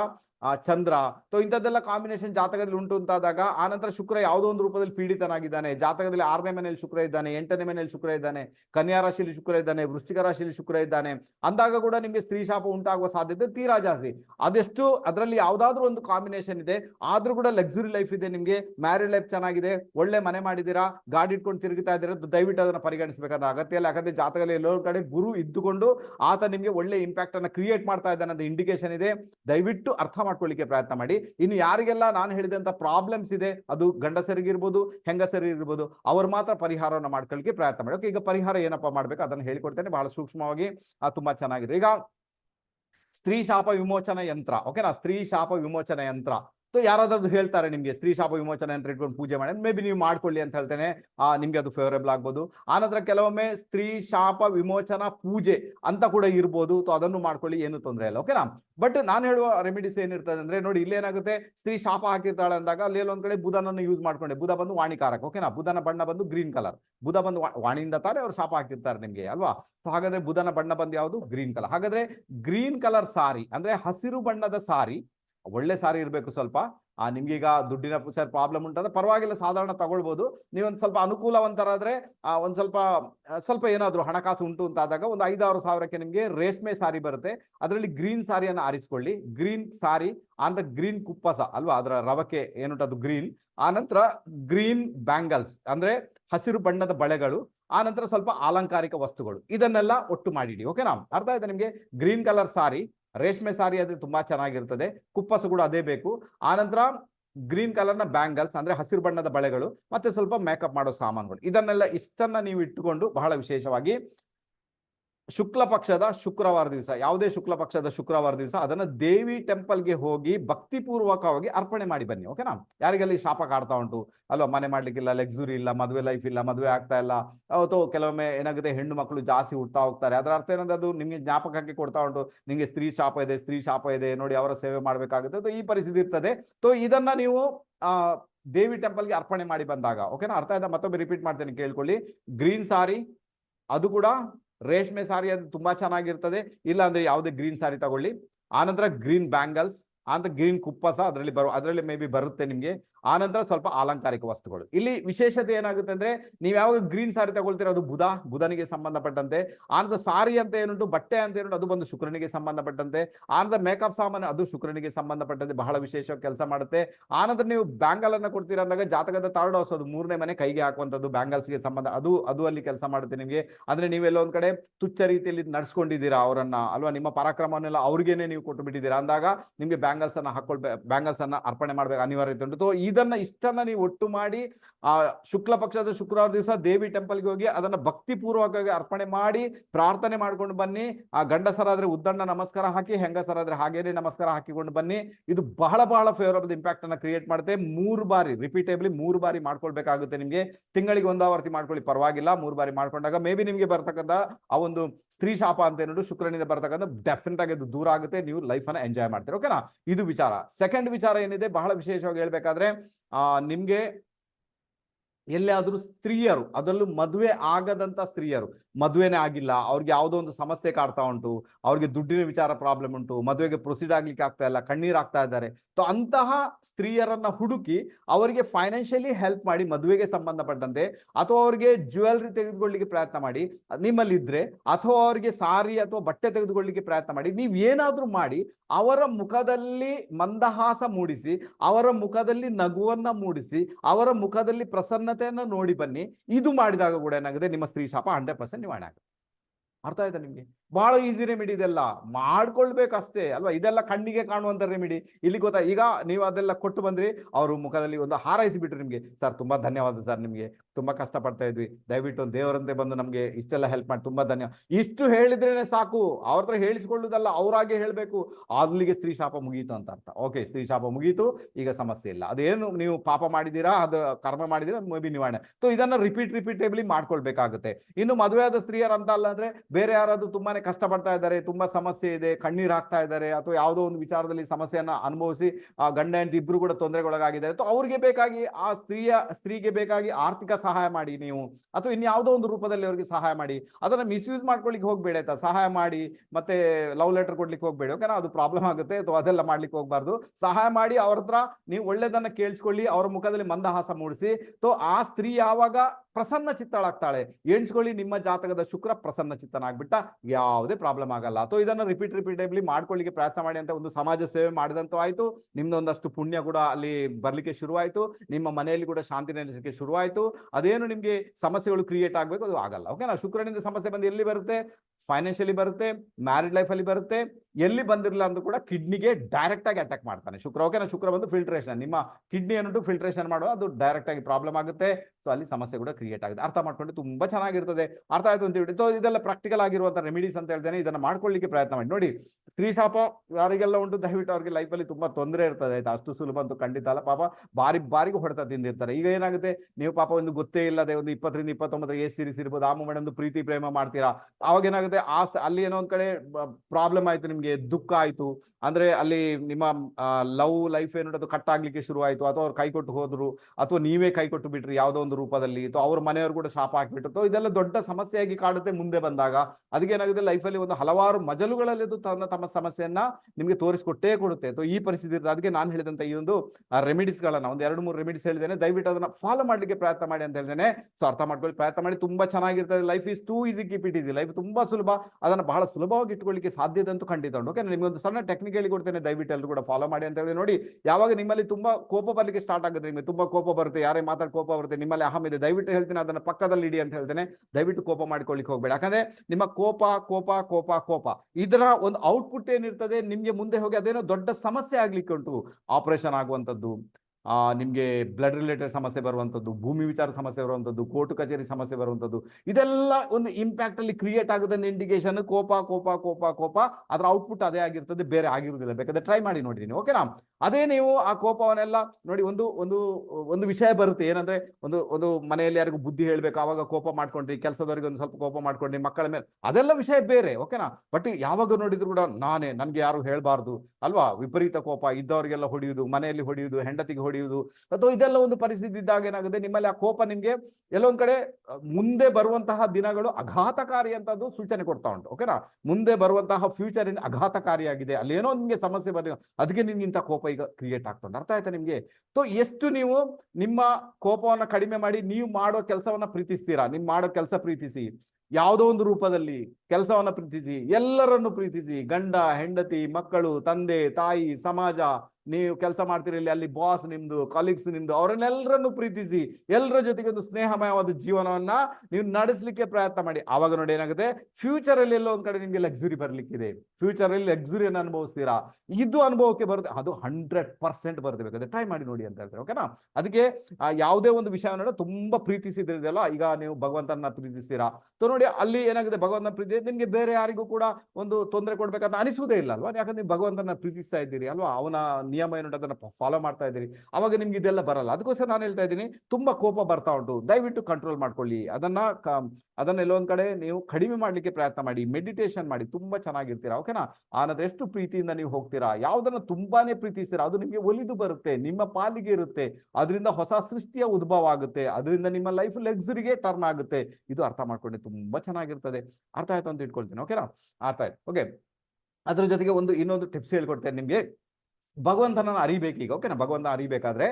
[SPEAKER 1] ಚಂದ್ರ. ಸೊ ಇಂಥದ್ದೆಲ್ಲ ಕಾಂಬಿನೇಷನ್ ಜಾತಕದಲ್ಲಿ ಉಂಟು ಅಂತಾದಾಗ ಆನಂತರ ಶುಕ್ರ ಯಾವುದೋ ಒಂದು ರೂಪದಲ್ಲಿ ಪೀಡಿತನಾಗಿದ್ದಾನೆ. ಜಾತಕದಲ್ಲಿ ಆರನೇ ಮನೆಯಲ್ಲಿ ಶುಕ್ರ ಇದ್ದಾನೆ, ಎಂಟನೇ ಮನೆಯಲ್ಲಿ ಶುಕ್ರ ಇದ್ದಾನೆ, ಕನ್ಯಾ ರಾಶಿಯಲ್ಲಿ ಶುಕ್ರ ಇದ್ದಾನೆ, ವೃಶ್ಚಿಕ ರಾಶಿಯಲ್ಲಿ ಶುಕ್ರ ಇದ್ದಾನೆ. ಅಂದಾಗ ಕೂಡ ನಿಮಗೆ ಸ್ತ್ರೀ ಶಾಪ ಉಂಟಾಗುವ ಸಾಧ್ಯತೆ ತೀರಾ ಜಾಸ್ತಿ. ಅದೆಷ್ಟು, ಅದರಲ್ಲಿ ಯಾವ್ದಾದ್ರು ಒಂದು ಕಾಂಬಿನೇಷನ್ ಇದೆ. ಆದ್ರೂ ಕೂಡ ಲಕ್ಸುರಿ ಲೈಫ್ ಇದೆ ನಿಮಗೆ. ಮ್ಯಾರಿಡ್ ಲೈಫ್ ಚೆನ್ನಾಗಿದೆ. ಒಳ್ಳೆ ಮನೆ ಮಾಡಿದ್ದೀರಾ. ಗಾಡಿ ಇಟ್ಕೊಂಡು ತಿರುಗಿತಾ ಇದ್ದೀರಾ. ದಯವಿಟ್ಟು ಅದನ್ನ ಪರಿಗಣಿಸಬೇಕಾದ ಅಗತ್ಯ ಇಲ್ಲ. ಯಾಕಂದ್ರೆ ಜಾತಕದಲ್ಲಿ ಎಲ್ಲೋ ಕಡೆ ಗುರು ಇದ್ದುಕೊಂಡು ಆತ ನಿಮಗೆ ಒಳ್ಳೆ ಇಂಪ್ಯಾಕ್ಟ್ ಅನ್ನ ಕ್ರಿಯೇಟ್ ಮಾಡ್ತಾ ಇದ್ದಾನೆ ಅಂತ ಇಂಡಿಕೇಶನ್ ಇದೆ. ದಯವಿಟ್ಟು ಅರ್ಥ ಮಾಡ್ಕೊಳ್ಳಿಕ್ಕೆ ಪ್ರಯತ್ನ ಮಾಡಿ. ಇನ್ನು ಯಾರಿಗೆಲ್ಲ ನಾನು ಹೇಳಿದಂತ ಪ್ರಾಬ್ಲಮ್ಸ್ ಇದೆ, ಅದು ಗಂಡಸರಿಗಿರ್ಬೋದು ಹೆಂಗಸರಿಗಿರ್ಬೋದು ಅವ್ರು ಮಾತ್ರ ಪರಿಹಾರವನ್ನು ಮಾಡ್ಕೊಳ್ಳಿಕ್ಕೆ ಪ್ರಯತ್ನ ಮಾಡಿ. ಓಕೆ, ಈಗ ಪರಿಹಾರ ಏನಪ್ಪಾ ಮಾಡ್ಬೇಕು? ಅದನ್ನ ಹೇಳಿಕೊಡ್ತೇನೆ. ಬಹಳ ಸೂಕ್ಷ್ಮವಾಗಿ ತುಂಬಾ ಚೆನ್ನಾಗಿದೆ. ಈಗ ಸ್ತ್ರೀ ಶಾಪ ವಿಮೋಚನ ಯಂತ್ರ. ಓಕೆನಾ? ಸ್ತ್ರೀ ಶಾಪ ವಿಮೋಚನ ಯಂತ್ರ. ಸೊ ಯಾರಾದ್ರೂ ಹೇಳ್ತಾರೆ ನಿಮಗೆ, ಸ್ತ್ರೀ ಶಾಪ ವಿಮೋಚನೆ ಅಂತ ಇಟ್ಕೊಂಡು ಪೂಜೆ ಮಾಡಿ ಮೇ ಬಿ ನೀವು ಮಾಡ್ಕೊಳ್ಳಿ ಅಂತ ಹೇಳ್ತೇನೆ. ಆ, ನಿಮ್ಗೆ ಅದು ಫೇವರೇಬಲ್ ಆಗ್ಬೋದು. ಆನಂತರ ಕೆಲವೊಮ್ಮೆ ಸ್ತ್ರೀ ಶಾಪ ವಿಮೋಚನಾ ಪೂಜೆ ಅಂತ ಕೂಡ ಇರ್ಬೋದು. ಸೊ ಅದನ್ನು ಮಾಡ್ಕೊಳ್ಳಿ, ಏನು ತೊಂದರೆ ಇಲ್ಲ. ಓಕೆನಾ ಬಟ್ ನಾನು ಹೇಳುವ ರೆಮಿಡೀಸ್ ಏನಿರ್ತದೆ ಅಂದ್ರೆ, ನೋಡಿ ಇಲ್ಲೇನಾಗುತ್ತೆ ಸ್ತ್ರೀ ಶಾಪ ಹಾಕಿರ್ತಾಳೆ ಅಂದಾಗ ಅಲ್ಲಿ ಒಂದ್ ಕಡೆ ಬುಧನನ್ನು ಯೂಸ್ ಮಾಡ್ಕೊಂಡೆ. ಬುಧ ಬಂದು ವಾಣಿಕಾರಕ. ಓಕೆನಾ ಬುಧನ ಬಣ್ಣ ಬಂದು ಗ್ರೀನ್ ಕಲರ್ ಬುಧ ಬಂದು ವಾಣಿಯಿಂದ ತಾನೇ ಅವ್ರು ಶಾಪ ಹಾಕಿರ್ತಾರೆ ನಿಮಗೆ, ಅಲ್ವಾ? ಸೊ ಹಾಗಾದ್ರೆ ಬುಧನ ಬಣ್ಣ ಬಂದು ಯಾವುದು? ಗ್ರೀನ್ ಕಲರ್ ಹಾಗಾದ್ರೆ ಗ್ರೀನ್ ಕಲರ್ ಸಾರಿ, ಅಂದ್ರೆ ಹಸಿರು ಬಣ್ಣದ ಸಾರಿ ಒಳ್ಳೆ ಸಾರಿ ಇರಬೇಕು ಸ್ವಲ್ಪ. ನಿಮ್ಗೀಗ ದುಡ್ಡಿನ ಸರ್ ಪ್ರಾಬ್ಲಮ್ ಉಂಟಂದ್ರೆ ಪರವಾಗಿಲ್ಲ, ಸಾಧಾರಣ ತಗೊಳ್ಬೋದು. ನೀವೊಂದು ಸ್ವಲ್ಪ ಅನುಕೂಲವಂತರಾದ್ರೆ ಒಂದ್ ಸ್ವಲ್ಪ ಸ್ವಲ್ಪ ಏನಾದ್ರು ಹಣಕಾಸು ಉಂಟು ಅಂತ ಆದಾಗ ಒಂದು ಐದಾರು ಸಾವಿರಕ್ಕೆ ನಿಮ್ಗೆ ರೇಷ್ಮೆ ಸಾರಿ ಬರುತ್ತೆ. ಅದರಲ್ಲಿ ಗ್ರೀನ್ ಸಾರಿಯನ್ನು ಆರಿಸ್ಕೊಳ್ಳಿ. ಗ್ರೀನ್ ಸಾರಿ ಅಂತ ಗ್ರೀನ್ ಕುಪ್ಪಸ ಅಲ್ವಾ? ಅದರ ರವಕ್ಕೆ ಏನುಂಟದು ಗ್ರೀನ್. ಆನಂತರ ಗ್ರೀನ್ ಬ್ಯಾಂಗಲ್ಸ್ ಅಂದ್ರೆ ಹಸಿರು ಬಣ್ಣದ ಬಳೆಗಳು. ಆನಂತರ ಸ್ವಲ್ಪ ಅಲಂಕಾರಿಕ ವಸ್ತುಗಳು. ಇದನ್ನೆಲ್ಲ ಒಟ್ಟು ಮಾಡಿಡಿ. ಓಕೆನಾ? ಅರ್ಥ ಆಯ್ತಾ ನಿಮಗೆ? ಗ್ರೀನ್ ಕಲರ್ ಸಾರಿ ರೇಷ್ಮೆ ಸಾರಿ ಆದ್ರೆ ತುಂಬಾ ಚೆನ್ನಾಗಿರ್ತದೆ, ಕುಪ್ಪಸು ಕೂಡ ಅದೇ ಬೇಕು. ಆನಂತರ ಗ್ರೀನ್ ಕಲರ್ನ ಬ್ಯಾಂಗಲ್ಸ್ ಅಂದ್ರೆ ಹಸಿರು ಬಣ್ಣದ ಬಳೆಗಳು, ಮತ್ತೆ ಸ್ವಲ್ಪ ಮೇಕಪ್ ಮಾಡೋ ಸಾಮಾನುಗಳು. ಇದನ್ನೆಲ್ಲ ಇಷ್ಟನ್ನ ನೀವು ಇಟ್ಟುಕೊಂಡು ಬಹಳ ವಿಶೇಷವಾಗಿ ಶುಕ್ಲ ಪಕ್ಷದ ಶುಕ್ರವಾರ ದಿವಸ, ಯಾವುದೇ ಶುಕ್ಲ ಪಕ್ಷದ ಶುಕ್ರವಾರ ದಿವಸ ಅದನ್ನ ದೇವಿ ಟೆಂಪಲ್ಗೆ ಹೋಗಿ ಭಕ್ತಿಪೂರ್ವಕವಾಗಿ ಅರ್ಪಣೆ ಮಾಡಿ ಬನ್ನಿ ಓಕೆನಾ ಯಾರಿಗೆಲ್ಲಿ ಶಾಪ ಕಾಡ್ತಾ ಉಂಟು? ಅಲ್ವಾ ಮನೆ ಮಾಡ್ಲಿಕ್ಕಿಲ್ಲ ಲಕ್ಸುರಿ ಇಲ್ಲ, ಮದುವೆ ಲೈಫ್ ಇಲ್ಲ, ಮದುವೆ ಆಗ್ತಾ ಇಲ್ಲ ಅಥವಾ ಕೆಲವೊಮ್ಮೆ ಏನಾಗುತ್ತೆ, ಹೆಣ್ಣು ಮಕ್ಕಳು ಜಾಸ್ತಿ ಹುಡ್ತಾ ಹೋಗ್ತಾರೆ. ಅದರ ಅರ್ಥ ಏನಂದ್ರೆ ಅದು ನಿಮಗೆ ಜ್ಞಾಪಕಕ್ಕೆ ಕೊಡ್ತಾ ಉಂಟು ನಿಮಗೆ ಸ್ತ್ರೀ ಶಾಪ ಇದೆ, ಸ್ತ್ರೀ ಶಾಪ ಇದೆ, ನೋಡಿ ಅವರ ಸೇವೆ ಮಾಡಬೇಕಾಗುತ್ತೆ, ಅದು ಈ ಪರಿಸ್ಥಿತಿ ಇರ್ತದೆ. ಸೊ ಇದನ್ನ ನೀವು ದೇವಿ ಟೆಂಪಲ್ಗೆ ಅರ್ಪಣೆ ಮಾಡಿ ಬಂದಾಗ ಓಕೆನಾ ಅರ್ಥ ಆಯ್ತಾ? ಮತ್ತೊಮ್ಮೆ ರಿಪೀಟ್ ಮಾಡ್ತೇನೆ, ಕೇಳ್ಕೊಳ್ಳಿ. ಗ್ರೀನ್ ಸಾರಿ ಅದು ಕೂಡ ರೇಷ್ಮೆ ಸಾರಿ ಅದು ತುಂಬಾ ಚೆನ್ನಾಗಿರ್ತದೆ. ಇಲ್ಲ ಅಂದ್ರೆ ಯಾವುದೇ ಗ್ರೀನ್ ಸಾರಿ ತಗೊಳ್ಳಿ. ಆನಂತರ ಗ್ರೀನ್ ಬ್ಯಾಂಗಲ್ಸ್ ಆನಂತರ ಗ್ರೀನ್ ಕುಪ್ಪಸ ಅದರಲ್ಲಿ ಬರೋ, ಅದರಲ್ಲಿ ಮೇ ಬಿ ಬರುತ್ತೆ ನಿಮಗೆ. ಆನಂತರ ಸ್ವಲ್ಪ ಅಲಂಕಾರಿಕ ವಸ್ತುಗಳು. ಇಲ್ಲಿ ವಿಶೇಷತೆ ಏನಾಗುತ್ತೆ ಅಂದ್ರೆ, ನೀವು ಯಾವಾಗ ಗ್ರೀನ್ ಸಾರಿ ತಗೊಳ್ತೀರ, ಅದು ಬುಧ, ಬುಧನಿಗೆ ಸಂಬಂಧಪಟ್ಟಂತೆ. ಆನಂದ ಸಾರಿ ಅಂತ ಏನುಂಟು, ಬಟ್ಟೆ ಅಂತ ಏನುಂಟು, ಅದು ಬಂದು ಶುಕ್ರನಿಗೆ ಸಂಬಂಧಪಟ್ಟಂತೆ. ಆನಂದ ಮೇಕಪ್ ಸಾಮಾನು, ಅದು ಶುಕ್ರನಿಗೆ ಸಂಬಂಧಪಟ್ಟಂತೆ ಬಹಳ ವಿಶೇಷವಾಗಿ ಕೆಲಸ ಮಾಡುತ್ತೆ. ಆನಂತರ ನೀವು ಬ್ಯಾಂಗಲ್ ಅನ್ನ ಕೊಡ್ತೀರಾ ಅಂದಾಗ, ಜಾತಕದ ತಾರ್ಡ್ ಹೌಸ್ ಅದು ಮೂರನೇ ಮನೆ ಕೈಗೆ ಹಾಕುವಂಥದ್ದು ಬ್ಯಾಂಗಲ್ಸ್ಗೆ ಸಂಬಂಧ, ಅದು ಅದು ಅಲ್ಲಿ ಕೆಲಸ ಮಾಡುತ್ತೆ ನಿಮಗೆ. ಅಂದ್ರೆ ನೀವೆಲ್ಲ ಒಂದ್ ಕಡೆ ತುಚ್ಛ ರೀತಿಯಲ್ಲಿ ನಡ್ಸ್ಕೊಂಡಿದ್ದೀರಾ ಅವರನ್ನ, ಅಲ್ವಾ? ನಿಮ್ಮ ಪರಾಕ್ರಮವನ್ನೆಲ್ಲ ಅವ್ರಿಗೇನೆ ನೀವು ಕೊಟ್ಟು ಬಿಟ್ಟಿದ್ದೀರಾ ಅಂದಾಗ ನಿಮಗೆ ಬ್ಯಾಂಗಲ್ಸ್ ಅನ್ನ ಹಾಕೊಳ್ಬೇ ಬ್ಯಾಂಗಲ್ಸ್ ಅನ್ನ ಅರ್ಪಣೆ ಮಾಡ್ಬೇಕು ಅನಿವಾರ್ಯತೆ ಉಂಟು. ಸೊ ಇದನ್ನ ಇಷ್ಟನ್ನ ನೀವು ಒಟ್ಟು ಮಾಡಿ, ಆ ಶುಕ್ಲ ಪಕ್ಷದ ಶುಕ್ರವಾರ ದಿವಸ ದೇವಿ ಟೆಂಪಲ್ಗೆ ಹೋಗಿ ಅದನ್ನ ಭಕ್ತಿ ಪೂರ್ವಕವಾಗಿ ಅರ್ಪಣೆ ಮಾಡಿ, ಪ್ರಾರ್ಥನೆ ಮಾಡ್ಕೊಂಡು ಬನ್ನಿ. ಆ ಗಂಡಸರಾದ್ರೆ ಉದ್ದಣ್ಣ ನಮಸ್ಕಾರ ಹಾಕಿ, ಹೆಂಗಸರಾದ್ರೆ ಹಾಗೇನೆ ನಮಸ್ಕಾರ ಹಾಕಿಕೊಂಡು ಬನ್ನಿ. ಇದು ಬಹಳ ಬಹಳ ಫೇವರಬಲ್ ಇಂಪ್ಯಾಕ್ಟ್ ಅನ್ನ ಕ್ರಿಯೇಟ್ ಮಾಡುತ್ತೆ. ಮೂರು ಬಾರಿ ರಿಪೀಟೇಬ್ಲಿ ಮೂರು ಬಾರಿ ಮಾಡ್ಕೊಳ್ಬೇಕಾಗುತ್ತೆ ನಿಮಗೆ. ತಿಂಗಳಿಗೆ ಒಂದಾವರ್ತಿ ಮಾಡ್ಕೊಳ್ಳಿ, ಪರವಾಗಿಲ್ಲ. ಮೂರು ಬಾರಿ ಮಾಡ್ಕೊಂಡಾಗ ಮೇ ಬಿ ನಿಮಗೆ ಬರ್ತಕ್ಕಂಥ ಆ ಒಂದು ಸ್ತ್ರೀ ಶಾಪ ಅಂತ ಏನೋ ಶುಕ್ರನಿಂದ ಬರ್ತಕ್ಕಂಥ ಡೆಫಿನೆಟ್ ಆಗಿ ಅದು ದೂರ ಆಗುತ್ತೆ. ನೀವು ಲೈಫ್ ಅನ್ನ ಎಂಜಾಯ್ ಮಾಡ್ತೀರಿ. ಓಕೆನಾ ಇದು ವಿಚಾರ. ಸೆಕೆಂಡ್ ವಿಚಾರ ಏನಿದೆ ಬಹಳ ವಿಶೇಷವಾಗಿ ಹೇಳ್ಬೇಕಾದ್ರೆ ನಿಮ್ಗೆ ಎಲ್ಲಿಯಾದ್ರೂ ಸ್ತ್ರೀಯರು, ಅದರಲ್ಲೂ ಮದುವೆ ಆಗದಂತ ಸ್ತ್ರೀಯರು, ಮದುವೆನೇ ಆಗಿಲ್ಲ, ಅವ್ರಿಗೆ ಯಾವುದೋ ಒಂದು ಸಮಸ್ಯೆ ಕಾಡ್ತಾ ಉಂಟು, ಅವ್ರಿಗೆ ದುಡ್ಡಿನ ವಿಚಾರ ಪ್ರಾಬ್ಲಮ್ ಉಂಟು, ಮದುವೆಗೆ ಪ್ರೊಸೀಡ್ ಆಗ್ಲಿಕ್ಕೆ ಆಗ್ತಾ ಇಲ್ಲ, ಕಣ್ಣೀರ್ ಆಗ್ತಾ ಇದ್ದಾರೆ. ಸೊ ಅಂತಹ ಸ್ತ್ರೀಯರನ್ನ ಹುಡುಕಿ ಅವರಿಗೆ ಫೈನಾನ್ಷಿಯಲಿ ಹೆಲ್ಪ್ ಮಾಡಿ ಮದುವೆಗೆ ಸಂಬಂಧಪಟ್ಟಂತೆ ಅಥವಾ ಅವರಿಗೆ ಜ್ಯುವೆಲ್ರಿ ತೆಗೆದುಕೊಳ್ಳಿಕ್ಕೆ ಪ್ರಯತ್ನ ಮಾಡಿ ನಿಮ್ಮಲ್ಲಿ ಇದ್ರೆ ಅಥವಾ ಅವರಿಗೆ ಸಾರಿ ಅಥವಾ ಬಟ್ಟೆ ತೆಗೆದುಕೊಳ್ಳಿಕ್ಕೆ ಪ್ರಯತ್ನ ಮಾಡಿ, ನೀವು ಏನಾದ್ರೂ ಮಾಡಿ ಅವರ ಮುಖದಲ್ಲಿ ಮಂದಹಾಸ ಮೂಡಿಸಿ, ಅವರ ಮುಖದಲ್ಲಿ ನಗುವನ್ನ ಮೂಡಿಸಿ, ಅವರ ಮುಖದಲ್ಲಿ ಪ್ರಸನ್ನತೆಯನ್ನ ನೋಡಿ ಬನ್ನಿ. ಇದು ಮಾಡಿದಾಗ ಕೂಡ ಏನಾಗುತ್ತೆ? ನಿಮ್ಮ ಸ್ತ್ರೀ ಶಾಪ ಹಂಡ್ರೆಡ್ ಪರ್ಸೆಂಟ್ ನಿವಾರಣೆ ಆಗುತ್ತೆ. ಅರ್ಥ ಆಯ್ತಾ ನಿಮ್ಗೆ? ಬಹಳ ಈಸಿ ರೆಮಿಡಿ ಇದೆಲ್ಲ. ಮಾಡ್ಕೊಳ್ಬೇಕಷ್ಟೇ. ಅಲ್ವಾ? ಇದೆಲ್ಲ ಕಣ್ಣಿಗೆ ಕಾಣುವಂತ ರೆಮಿಡಿ ಇಲ್ಲಿ ಗೊತ್ತಾ? ಈಗ ನೀವು ಅದೆಲ್ಲ ಕೊಟ್ಟು ಬಂದ್ರಿ, ಅವರು ಮುಖದಲ್ಲಿ ಒಂದು ಹಾರೈಸಿ ಬಿಟ್ರು ನಿಮ್ಗೆ. ಸರ್, ತುಂಬಾ ಧನ್ಯವಾದ ಸರ್ ನಿಮ್ಗೆ. ತುಂಬಾ ಕಷ್ಟ ಪಡ್ತಾ ಇದ್ವಿ. ದಯವಿಟ್ಟು ಒಂದು ದೇವರಂತೆ ಬಂದು ನಮ್ಗೆ ಇಷ್ಟೆಲ್ಲ ಹೆಲ್ಪ್ ಮಾಡಿ. ತುಂಬಾ ಧನ್ಯ ಇಷ್ಟು ಹೇಳಿದ್ರೇನೆ ಸಾಕು. ಅವ್ರ ಹತ್ರ ಹೇಳಿಸ್ಕೊಳ್ಳುದಲ್ಲ ಅವರಾಗೆ ಹೇಳ್ಬೇಕು. ಅಲ್ಲಿಗೆ ಸ್ತ್ರೀ ಶಾಪ ಮುಗೀತು ಅಂತ ಅರ್ಥ. ಓಕೆ ಸ್ತ್ರೀ ಶಾಪ ಮುಗೀತು. ಈಗ ಸಮಸ್ಯೆ ಇಲ್ಲ. ಅದೇನು ನೀವು ಪಾಪ ಮಾಡಿದ್ದೀರಾ? ಅದು ಕರ್ಮ ಮಾಡಿದ್ದೀರಾ? ಮೇ ಬಿ ನಿವಾರಣೆ. ಸೊ ಇದನ್ನ ರಿಪೀಟ್ ರಿಪೀಟೇಬಲಿ ಮಾಡ್ಕೊಳ್ಬೇಕಾಗುತ್ತೆ. ಇನ್ನು ಮದುವೆಯಾದ ಸ್ತ್ರೀಯರು ಅಂತ ಅಲ್ಲ ಅಂದ್ರೆ, ಬೇರೆ ಯಾರಾದ್ರೂ ತುಂಬಾನೇ ಕಷ್ಟಪಡ್ತಾ ಇದ್ದಾರೆ, ತುಂಬಾ ಸಮಸ್ಯೆ ಇದೆ, ಕಣ್ಣೀರು ಹಾಕ್ತಾ ಇದ್ದಾರೆ ಅಥವಾ ಯಾವುದೋ ಒಂದು ವಿಚಾರದಲ್ಲಿ ಸಮಸ್ಯೆಯನ್ನ ಅನುಭವಿಸಿ ಆ ಗಂಡ, ಹೆಂಡತಿ ಇಬ್ರು ಕೂಡ ತೊಂದರೆಗೊಳಗಾಗಿದ್ದಾರೆ. ಅವ್ರಿಗೆ ಬೇಕಾಗಿ ಆ ಸ್ತ್ರೀಯ, ಸ್ತ್ರೀಗೆ ಬೇಕಾಗಿ ಆರ್ಥಿಕ ಸಹಾಯ ಮಾಡಿ ನೀವು ಅಥವಾ ಇನ್ಯಾವುದೋ ಒಂದು ರೂಪದಲ್ಲಿ ಅವ್ರಿಗೆ ಸಹಾಯ ಮಾಡಿ. ಅದನ್ನ ಮಿಸ್ಯೂಸ್ ಮಾಡ್ಕೊಳ್ಲಿಕ್ಕೆ ಹೋಗ್ಬೇಡ ಆಯ್ತಾ? ಸಹಾಯ ಮಾಡಿ, ಮತ್ತೆ ಲವ್ ಲೆಟರ್ ಕೊಡ್ಲಿಕ್ಕೆ ಹೋಗ್ಬೇಡ. ಯಾಕಂದ್ರೆ ಅದು ಪ್ರಾಬ್ಲಮ್ ಆಗುತ್ತೆ ಅಥವಾ ಅದೆಲ್ಲ ಮಾಡ್ಲಿಕ್ಕೆ ಹೋಗ್ಬಾರ್ದು. ಸಹಾಯ ಮಾಡಿ ಅವ್ರ ಹತ್ರ ನೀವು ಒಳ್ಳೇದನ್ನ ಕೇಳಿಸ್ಕೊಳ್ಳಿ, ಅವರ ಮುಖದಲ್ಲಿ ಮಂದಹಾಸ ಮೂಡಿಸಿ. ತೋ ಆ ಸ್ತ್ರೀ ಯಾವಾಗ ಪ್ರಸನ್ನ ಚಿತ್ತಳಾಗ್ತಾಳೆ, ಎಣಿಸ್ಕೊಳ್ಳಿ ನಿಮ್ಮ ಜಾತಕದ ಶುಕ್ರ ಪ್ರಸನ್ನ ಚಿತ್ತನಾಗ್ಬಿಟ್ಟ. ಯಾವುದೇ ಪ್ರಾಬ್ಲಮ್ ಆಗಲ್ಲ. ಅಥವಾ ಇದನ್ನ ರಿಪೀಟ್ ರಿಪೀಟೇಬ್ಲಿ ಮಾಡ್ಕೊಳ್ಳಿಕ್ಕೆ ಪ್ರಯತ್ನ ಮಾಡಿ ಅಂತ ಒಂದು ಸಮಾಜ ಸೇವೆ ಮಾಡಿದಂತೂ ಆಯಿತು. ನಿಮ್ದೊಂದಷ್ಟು ಪುಣ್ಯ ಕೂಡ ಅಲ್ಲಿ ಬರಲಿಕ್ಕೆ ಶುರುವಾಯಿತು. ನಿಮ್ಮ ಮನೆಯಲ್ಲಿ ಕೂಡ ಶಾಂತಿ ನೆಲೆಸಲಿಕ್ಕೆ ಶುರುವಾಯಿತು. ಅದೇನು ನಿಮಗೆ ಸಮಸ್ಯೆಗಳು ಕ್ರಿಯೇಟ್ ಆಗಬೇಕು ಅದು ಆಗಲ್ಲ. ಓಕೆನಾ ಶುಕ್ರನಿಂದ ಸಮಸ್ಯೆ ಬಂದು ಎಲ್ಲಿ ಬರುತ್ತೆ? ಫೈನಾನ್ಷಿಯಲಿ ಬರುತ್ತೆ ಮ್ಯಾರಿಡ್ ಲೈಫಲ್ಲಿ ಬರುತ್ತೆ, ಎಲ್ಲಿ ಬಂದಿರಲಿಲ್ಲ ಅಂದ್ರೂ ಕೂಡ ಕಿಡ್ನಿಗೆ ಡೈರೆಕ್ಟ್ ಆಗಿ ಅಟ್ಯಾಕ್ ಮಾಡ್ತಾನೆ. ಶುಕ್ರ ಓಕೆನಾ ಶುಕ್ರ ಬಂದು ಫಿಲ್ಟ್ರೇಷನ್ ನಿಮ್ಮ ಕಿಡ್ನಿ ಅನ್ನೋದು ಫಿಲ್ಟ್ರೇಷನ್ ಮಾಡುವ ಅದು ಡೈರೆಕ್ಟ್ ಆಗಿ ಪ್ರಾಬ್ಲಮ್ ಆಗುತ್ತೆ. ಸೊ ಅಲ್ಲಿ ಸಮಸ್ಯೆ ಕೂಡ ಕ್ರಿಯೇಟ್ ಆಗುತ್ತೆ. ಅರ್ಥ ಮಾಡ್ಕೊಂಡು ತುಂಬಾ ಚೆನ್ನಾಗಿರ್ತದೆ. ಅರ್ಥ ಆಯ್ತು ಅಂತ ಹೇಳಿ ಸೊ ಇದೆಲ್ಲ ಪ್ರಾಕ್ಟಿಕಲ್ ಆಗಿರುವಂಥ ರೆಮಿಡೀಸ್ ಅಂತ ಹೇಳ್ತೇನೆ ಇದನ್ನ ಮಾಡ್ಕೊಳ್ಳಿಕ್ಕೆ ಪ್ರಯತ್ನ ಮಾಡಿ. ನೋಡಿ, ಸ್ತ್ರೀ ಶಾಪ ಯಾರಿಗೆಲ್ಲ ಉಂಟು, ದಯವಿಟ್ಟು ಅವ್ರಿಗೆ ಲೈಫಲ್ಲಿ ತುಂಬಾ ತೊಂದರೆ ಇರ್ತದೆ. ಆಯ್ತಾ? ಅಷ್ಟು ಸುಲಭ ಅಂತೂ ಖಂಡಿತ ಅಲ್ಲ. ಪಾಪ ಬಾರಿ ಬಾರಿಗೆ ಹೊಡೆತ ತಿಂದಿರ್ತಾರೆ. ಈಗ ಏನಾಗುತ್ತೆ? ನೀವು ಪಾಪ ಒಂದು ಗೊತ್ತೇ ಇಲ್ಲದೆ ಒಂದು ಇಪ್ಪತ್ತರಿಂದ ಇಪ್ಪತ್ತೊಂಬತ್ತರ ಏ ಸೀರೀಸ್ ಇರ್ಬೋದು. ಆ ಮೂಮೆಂಟ್ ಒಂದು ಪ್ರೀತಿ, ಪ್ರೇಮ ಮಾಡ್ತೀರಾ? ಅವಾಗ ಏನಾಗುತ್ತೆ? ಆ ಅಲ್ಲಿ ಏನೋ ಒಂದ್ ಕಡೆ ಪ್ರಾಬ್ಲಮ್ ಆಯ್ತು ನಿಮ್ಗೆ, ದುಃಖ ಆಯ್ತು. ಅಂದ್ರೆ ಅಲ್ಲಿ ನಿಮ್ಮ ಲವ್ ಲೈಫ್ ಏನೋ ಕಟ್ ಆಗ್ಲಿಕ್ಕೆ ಶುರು ಆಯ್ತು, ಅಥವಾ ಅವ್ರು ಕೈ ಕೊಟ್ಟು ಹೋದ್ರು, ಅಥವಾ ನೀವೇ ಕೈ ಕೊಟ್ಟು ಬಿಟ್ರಿ ಯಾವುದೋ ಒಂದು ರೂಪದಲ್ಲಿ, ಅಥವಾ ಅವ್ರ ಮನೆಯವ್ರು ಕೂಡ ಶಾಪ ಹಾಕ್ಬಿಟ್ಟು ಇದೆಲ್ಲ ದೊಡ್ಡ ಸಮಸ್ಯೆಯಾಗಿ ಕಾಡುತ್ತೆ ಮುಂದೆ ಬಂದಾಗ, ಅದಕ್ಕೆ ಏನಾಗುತ್ತೆ ಲೈಫಲ್ಲಿ ಒಂದು ಹಲವಾರು ಮಜಲುಗಳಲ್ಲಿ ತನ್ನ, ತಮ್ಮ ಸಮಸ್ಯೆಯನ್ನ ನಿಮ್ಗೆ ತೋರಿಸ್ಕೊಟ್ಟೇ ಕೊಡುತ್ತೆ. ಸೊ ಈ ಪರಿಸ್ಥಿತಿ ಇರುತ್ತೆ ಅದಕ್ಕೆ ನಾನು ಹೇಳಿದಂತ ಈ ಒಂದು ರೆಮಿಡೀಸ್ ಗಳನ್ನ, ಒಂದ್ ಎರಡು, ಮೂರು ರೆಮಿಡೀಸ್ ಹೇಳಿದ್ದೇನೆ. ದಯವಿಟ್ಟು ಅದನ್ನ ಫಾಲೋ ಮಾಡ್ಲಿಕ್ಕೆ ಪ್ರಯತ್ನ ಮಾಡಿ ಅಂತ ಹೇಳಿದೇನೆ ಸೊ ಅರ್ಥ ಮಾಡ್ಕೊಳ್ಳಿ, ಪ್ರಯತ್ನ ಮಾಡಿ. ತುಂಬಾ ಚೆನ್ನಾಗಿರ್ತದೆ. Life is too easy keep it easy life ತುಂಬಾ ಸುಲಭ ಅದನ್ನ ಬಹಳ ಸುಲಭವಾಗಿ ಇಟ್ಕೊಳ್ಳಿಕ್ಕೆ ಸಾಧ್ಯತೆ ಅಂತೂ ಖಂಡಿತ ಉಂಟು. ಓಕೆ ನಿಮ್ಗೆ ಒಂದು ಸಣ್ಣ ಟೆಕ್ನಿಕ್ ಹೇಳಿ ಕೊಡ್ತೇನೆ, ದಯವಿಟ್ಟು ಎಲ್ಲರೂ ಕೂಡ ಫಾಲೋ ಮಾಡಿ ಅಂತ ಹೇಳಿ ನೋಡಿ. ಯಾವಾಗ ನಿಮ್ಮಲ್ಲಿ ತುಂಬಾ ಕೋಪ ಬರಲಿಕ್ಕೆ ಸ್ಟಾರ್ಟ್ ಆಗುತ್ತೆ ನಿಮಗೆ, ತುಂಬಾ ಕೋಪ ಬರುತ್ತೆ, ಯಾರೇ ಮಾತಾಡಿ ಕೋಪ ಬರುತ್ತೆ, ನಿಮ್ಮಲ್ಲಿ ಅಹಂ ಇದೆ, ದಯವಿಟ್ಟು ಹೇಳ್ತೀನಿ, ಅದನ್ನ ಪಕ್ಕದಲ್ಲಿ ಇಡಿ ಅಂತ ಹೇಳ್ತೇನೆ. ದಯವಿಟ್ಟು ಕೋಪ ಮಾಡ್ಕೊಳ್ಳಿಕ್ಕೆ ಹೋಗ್ಬೇಡ. ಯಾಕಂದ್ರೆ ನಿಮ್ಮ ಕೋಪ ಕೋಪ ಕೋಪ ಕೋಪ, ಇದರ ಒಂದು ಔಟ್ಪುಟ್ ಏನಿರ್ತದೆ, ನಿಮಗೆ ಮುಂದೆ ಹೋಗಿ ಅದೇನೋ ದೊಡ್ಡ ಸಮಸ್ಯೆ ಆಗ್ಲಿಕ್ಕೆ ಉಂಟು ಆಪರೇಷನ್ ಆಗುವಂತದ್ದು ನಿಮಗೆ ಬ್ಲಡ್ ರಿಲೇಟೆಡ್ ಸಮಸ್ಯೆ ಬರುವಂಥದ್ದು, ಭೂಮಿ ವಿಚಾರ ಸಮಸ್ಯೆ ಬರುವಂಥದ್ದು ಕೋರ್ಟ್ ಕಚೇರಿ ಸಮಸ್ಯೆ ಬರುವಂಥದ್ದು, ಇದೆಲ್ಲ ಒಂದು ಇಂಪ್ಯಾಕ್ಟಲ್ಲಿ ಕ್ರಿಯೇಟ್ ಆಗೋದನ್ನು ಇಂಡಿಕೇಶನ್ ಕೋಪ ಕೋಪ ಕೋಪ ಕೋಪ, ಅದರ ಔಟ್ಪುಟ್ ಅದೇ ಆಗಿರ್ತದೆ, ಬೇರೆ ಆಗಿರುವುದಿಲ್ಲ. ಬೇಕಾದ್ರೆ ಟ್ರೈ ಮಾಡಿ ನೋಡಿ ನೀವು ಓಕೆನಾ ಅದೇ ನೀವು ಆ ಕೋಪವನ್ನೆಲ್ಲ ನೋಡಿ, ಒಂದು ಒಂದು ಒಂದು ವಿಷಯ ಬರುತ್ತೆ. ಏನಂದ್ರೆ, ಒಂದು ಒಂದು ಮನೆಯಲ್ಲಿ ಯಾರಿಗೂ ಬುದ್ಧಿ ಹೇಳಬೇಕು, ಆವಾಗ ಕೋಪ ಮಾಡ್ಕೊಂಡ್ರಿ, ಕೆಲಸದವರಿಗೆ ಒಂದು ಸ್ವಲ್ಪ ಕೋಪ ಮಾಡ್ಕೊಂಡ್ರಿ, ಮಕ್ಕಳ ಮೇಲೆ, ಅದೆಲ್ಲ ವಿಷಯ ಬೇರೆ ಓಕೆನಾ ಬಟ್ ಯಾವಾಗ ನೋಡಿದ್ರು ಕೂಡ ನಾನೇ, ನನ್ಗೆ ಯಾರು ಹೇಳಬಾರ್ದು, ಅಲ್ವಾ? ವಿಪರೀತ ಕೋಪ, ಇದ್ದವರಿಗೆಲ್ಲ ಹೊಡೆಯುವುದು, ಮನೆಯಲ್ಲಿ ಹೊಡೆಯುವುದು, ಹೆಂಡತಿಗೆ ಹೊಡೆಯುವುದು ಅಥವಾ ಇದೆಲ್ಲ ಒಂದು ಪರಿಸ್ಥಿತಿ ಇದ್ದಾಗ ಏನಾಗುತ್ತೆ? ನಿಮ್ಮಲ್ಲಿ ಆ ಕೋಪ ನಿಮ್ಗೆ ಎಲ್ಲೊಂದ್ ಕಡೆ ಮುಂದೆ ಬರುವಂತಹ ದಿನಗಳು ಅಘಾತಕಾರಿ ಅಂತದ್ದು ಸೂಚನೆ ಕೊಡ್ತಾ ಉಂಟು. ಓಕೆನಾ ಮುಂದೆ ಬರುವಂತಹ ಫ್ಯೂಚರ್ ಅಘಾತಕಾರಿಯಾಗಿದೆ ಅಲ್ಲೇನೋ ನಿಮ್ಗೆ ಸಮಸ್ಯೆ ಬರ ಅದಕ್ಕೆ ನಿಮ್ಗೆ ಇಂಥ ಕೋಪ ಈಗ ಕ್ರಿಯೇಟ್ ಆಗ್ತಾ ಉಂಟು. ಅರ್ಥ ಆಯ್ತಾ ನಿಮ್ಗೆ? ಸೊ ಎಷ್ಟು ನೀವು ನಿಮ್ಮ ಕೋಪವನ್ನ ಕಡಿಮೆ ಮಾಡಿ ನೀವು ಮಾಡೋ ಕೆಲಸವನ್ನ ಪ್ರೀತಿಸ್ತೀರಾ? ನಿಮ್ ಮಾಡೋ ಕೆಲಸ ಪ್ರೀತಿಸಿ. ಯಾವುದೋ ಒಂದು ರೂಪದಲ್ಲಿ ಕೆಲಸವನ್ನ ಪ್ರೀತಿಸಿ. ಎಲ್ಲರನ್ನು ಪ್ರೀತಿಸಿ. ಗಂಡ, ಹೆಂಡತಿ, ಮಕ್ಕಳು, ತಂದೆ, ತಾಯಿ, ಸಮಾಜ ನೀವು ಕೆಲಸ ಮಾಡ್ತಿರಲಿ ಅಲ್ಲಿ ಬಾಸ್ ನಿಮ್ದು ಕಾಲೀಗ್ಸ್ ನಿಮ್ದು ಅವರನ್ನೆಲ್ಲರನ್ನು ಪ್ರೀತಿಸಿ ಎಲ್ಲರ ಜೊತೆಗೆ ಒಂದು ಸ್ನೇಹಮಯವಾದ ಜೀವನವನ್ನ ನೀವು ನಡೆಸಲಿಕ್ಕೆ ಪ್ರಯತ್ನ ಮಾಡಿ. ಆವಾಗ ನೋಡಿ ಏನಾಗುತ್ತೆ? ಫ್ಯೂಚರ್ ಅಲ್ಲಿ ಎಲ್ಲೋ ಒಂದ್ ಕಡೆ ನಿಮ್ಗೆ ಲಕ್ಸುರಿ ಬರ್ಲಿಕ್ಕಿದೆ. ಫ್ಯೂಚರ್ ಅಲ್ಲಿ ಲಕ್ಸುರಿಯನ್ನು ಅನುಭವಿಸ್ತೀರಾ? ಇದು ಅನುಭವಕ್ಕೆ ಬರುತ್ತೆ. ಅದು ಹಂಡ್ರೆಡ್ ಪರ್ಸೆಂಟ್ ಬರುತ್ತೆ. ಬೇಕಾದ್ರೆ ಟ್ರೈ ಮಾಡಿ ನೋಡಿ ಅಂತ ಹೇಳ್ತಾರೆ. ಓಕೆನಾ ಅದಕ್ಕೆ ಯಾವುದೇ ಒಂದು ವಿಷಯವನ್ನು ತುಂಬಾ ಪ್ರೀತಿಸಿದ್ರಿದೆಯಲ್ಲ ಈಗ ನೀವು ಭಗವಂತನ ಪ್ರೀತಿಸ್ತೀರಾ? ಸೊ ನೋಡಿ, ಅಲ್ಲಿ ಏನಾಗಿದೆ ಭಗವಂತನ ಪ್ರೀತಿ, ನಿಮ್ಗೆ ಬೇರೆ ಯಾರಿಗೂ ಕೂಡ ಒಂದು ತೊಂದರೆ ಕೊಡ್ಬೇಕಂತ ಅನಿಸುವುದೇ ಇಲ್ಲ ಅಲ್ವಾ? ಯಾಕಂದ್ರೆ ನೀವು ಭಗವಂತನ ಪ್ರೀತಿಸ್ತಾ ಇದ್ದೀರಿ ಅಲ್ವಾ? ಅವನ ನಿಯಮ ಏನು ಅದನ್ನ ಫಾಲೋ ಮಾಡ್ತಾ ಇದ್ದೀರಿ. ಅವಾಗ ನಿಮ್ಗೆ ಇದೆಲ್ಲ ಬರಲ್ಲ. ಅದಕ್ಕೋಸ್ಕರ ನಾನು ಹೇಳ್ತಾ ಇದ್ದೀನಿ, ತುಂಬಾ ಕೋಪ ಬರ್ತಾ ಉಂಟು. ದಯವಿಟ್ಟು ಕಂಟ್ರೋಲ್ ಮಾಡ್ಕೊಳ್ಳಿ. ಅದನ್ನ ಅದನ್ನ ಎಲ್ಲೊಂದ್ ಕಡೆ ನೀವು ಕಡಿಮೆ ಮಾಡ್ಲಿಕ್ಕೆ ಪ್ರಯತ್ನ ಮಾಡಿ ಮೆಡಿಟೇಷನ್ ಮಾಡಿ, ತುಂಬಾ ಚೆನ್ನಾಗಿರ್ತೀರಾ ಓಕೆನಾ ಆನಂತರ ಎಷ್ಟು ಪ್ರೀತಿಯಿಂದ ನೀವು ಹೋಗ್ತೀರಾ? ಯಾವ್ದನ್ನ ತುಂಬಾನೇ ಪ್ರೀತಿಸ್ತೀರಾ? ಅದು ನಿಮ್ಗೆ ಒಲಿದು ಬರುತ್ತೆ, ನಿಮ್ಮ ಪಾಲಿಗೆ ಇರುತ್ತೆ. ಅದರಿಂದ ಹೊಸ ಸೃಷ್ಟಿಯ ಉದ್ಭವ ಆಗುತ್ತೆ. ಅದರಿಂದ ನಿಮ್ಮ ಲೈಫ್ ಲಕ್ಸುರಿಗೆ ಟರ್ನ್ ಆಗುತ್ತೆ. ಇದು ಅರ್ಥ ಮಾಡ್ಕೊಂಡೆ ತುಂಬಾ ಚೆನ್ನಾಗಿರ್ತದೆ. ಅರ್ಥ ಆಯ್ತು ಅಂತ ಇಟ್ಕೊಳ್ತೀನಿ ಓಕೆನಾ ಅರ್ಥ ಆಯ್ತು. ಓಕೆ ಅದ್ರ ಜೊತೆಗೆ ಒಂದು ಇನ್ನೊಂದು ಟಿಪ್ಸ್ ಹೇಳ್ಕೊಡ್ತೇನೆ ನಿಮ್ಗೆ. ಭಗವಂತನನ್ನ ಅರಿಬೇಕು ಈಗ ಓಕೆನಾ ಭಗವಂತ ಅರಿಬೇಕಾದ್ರೆ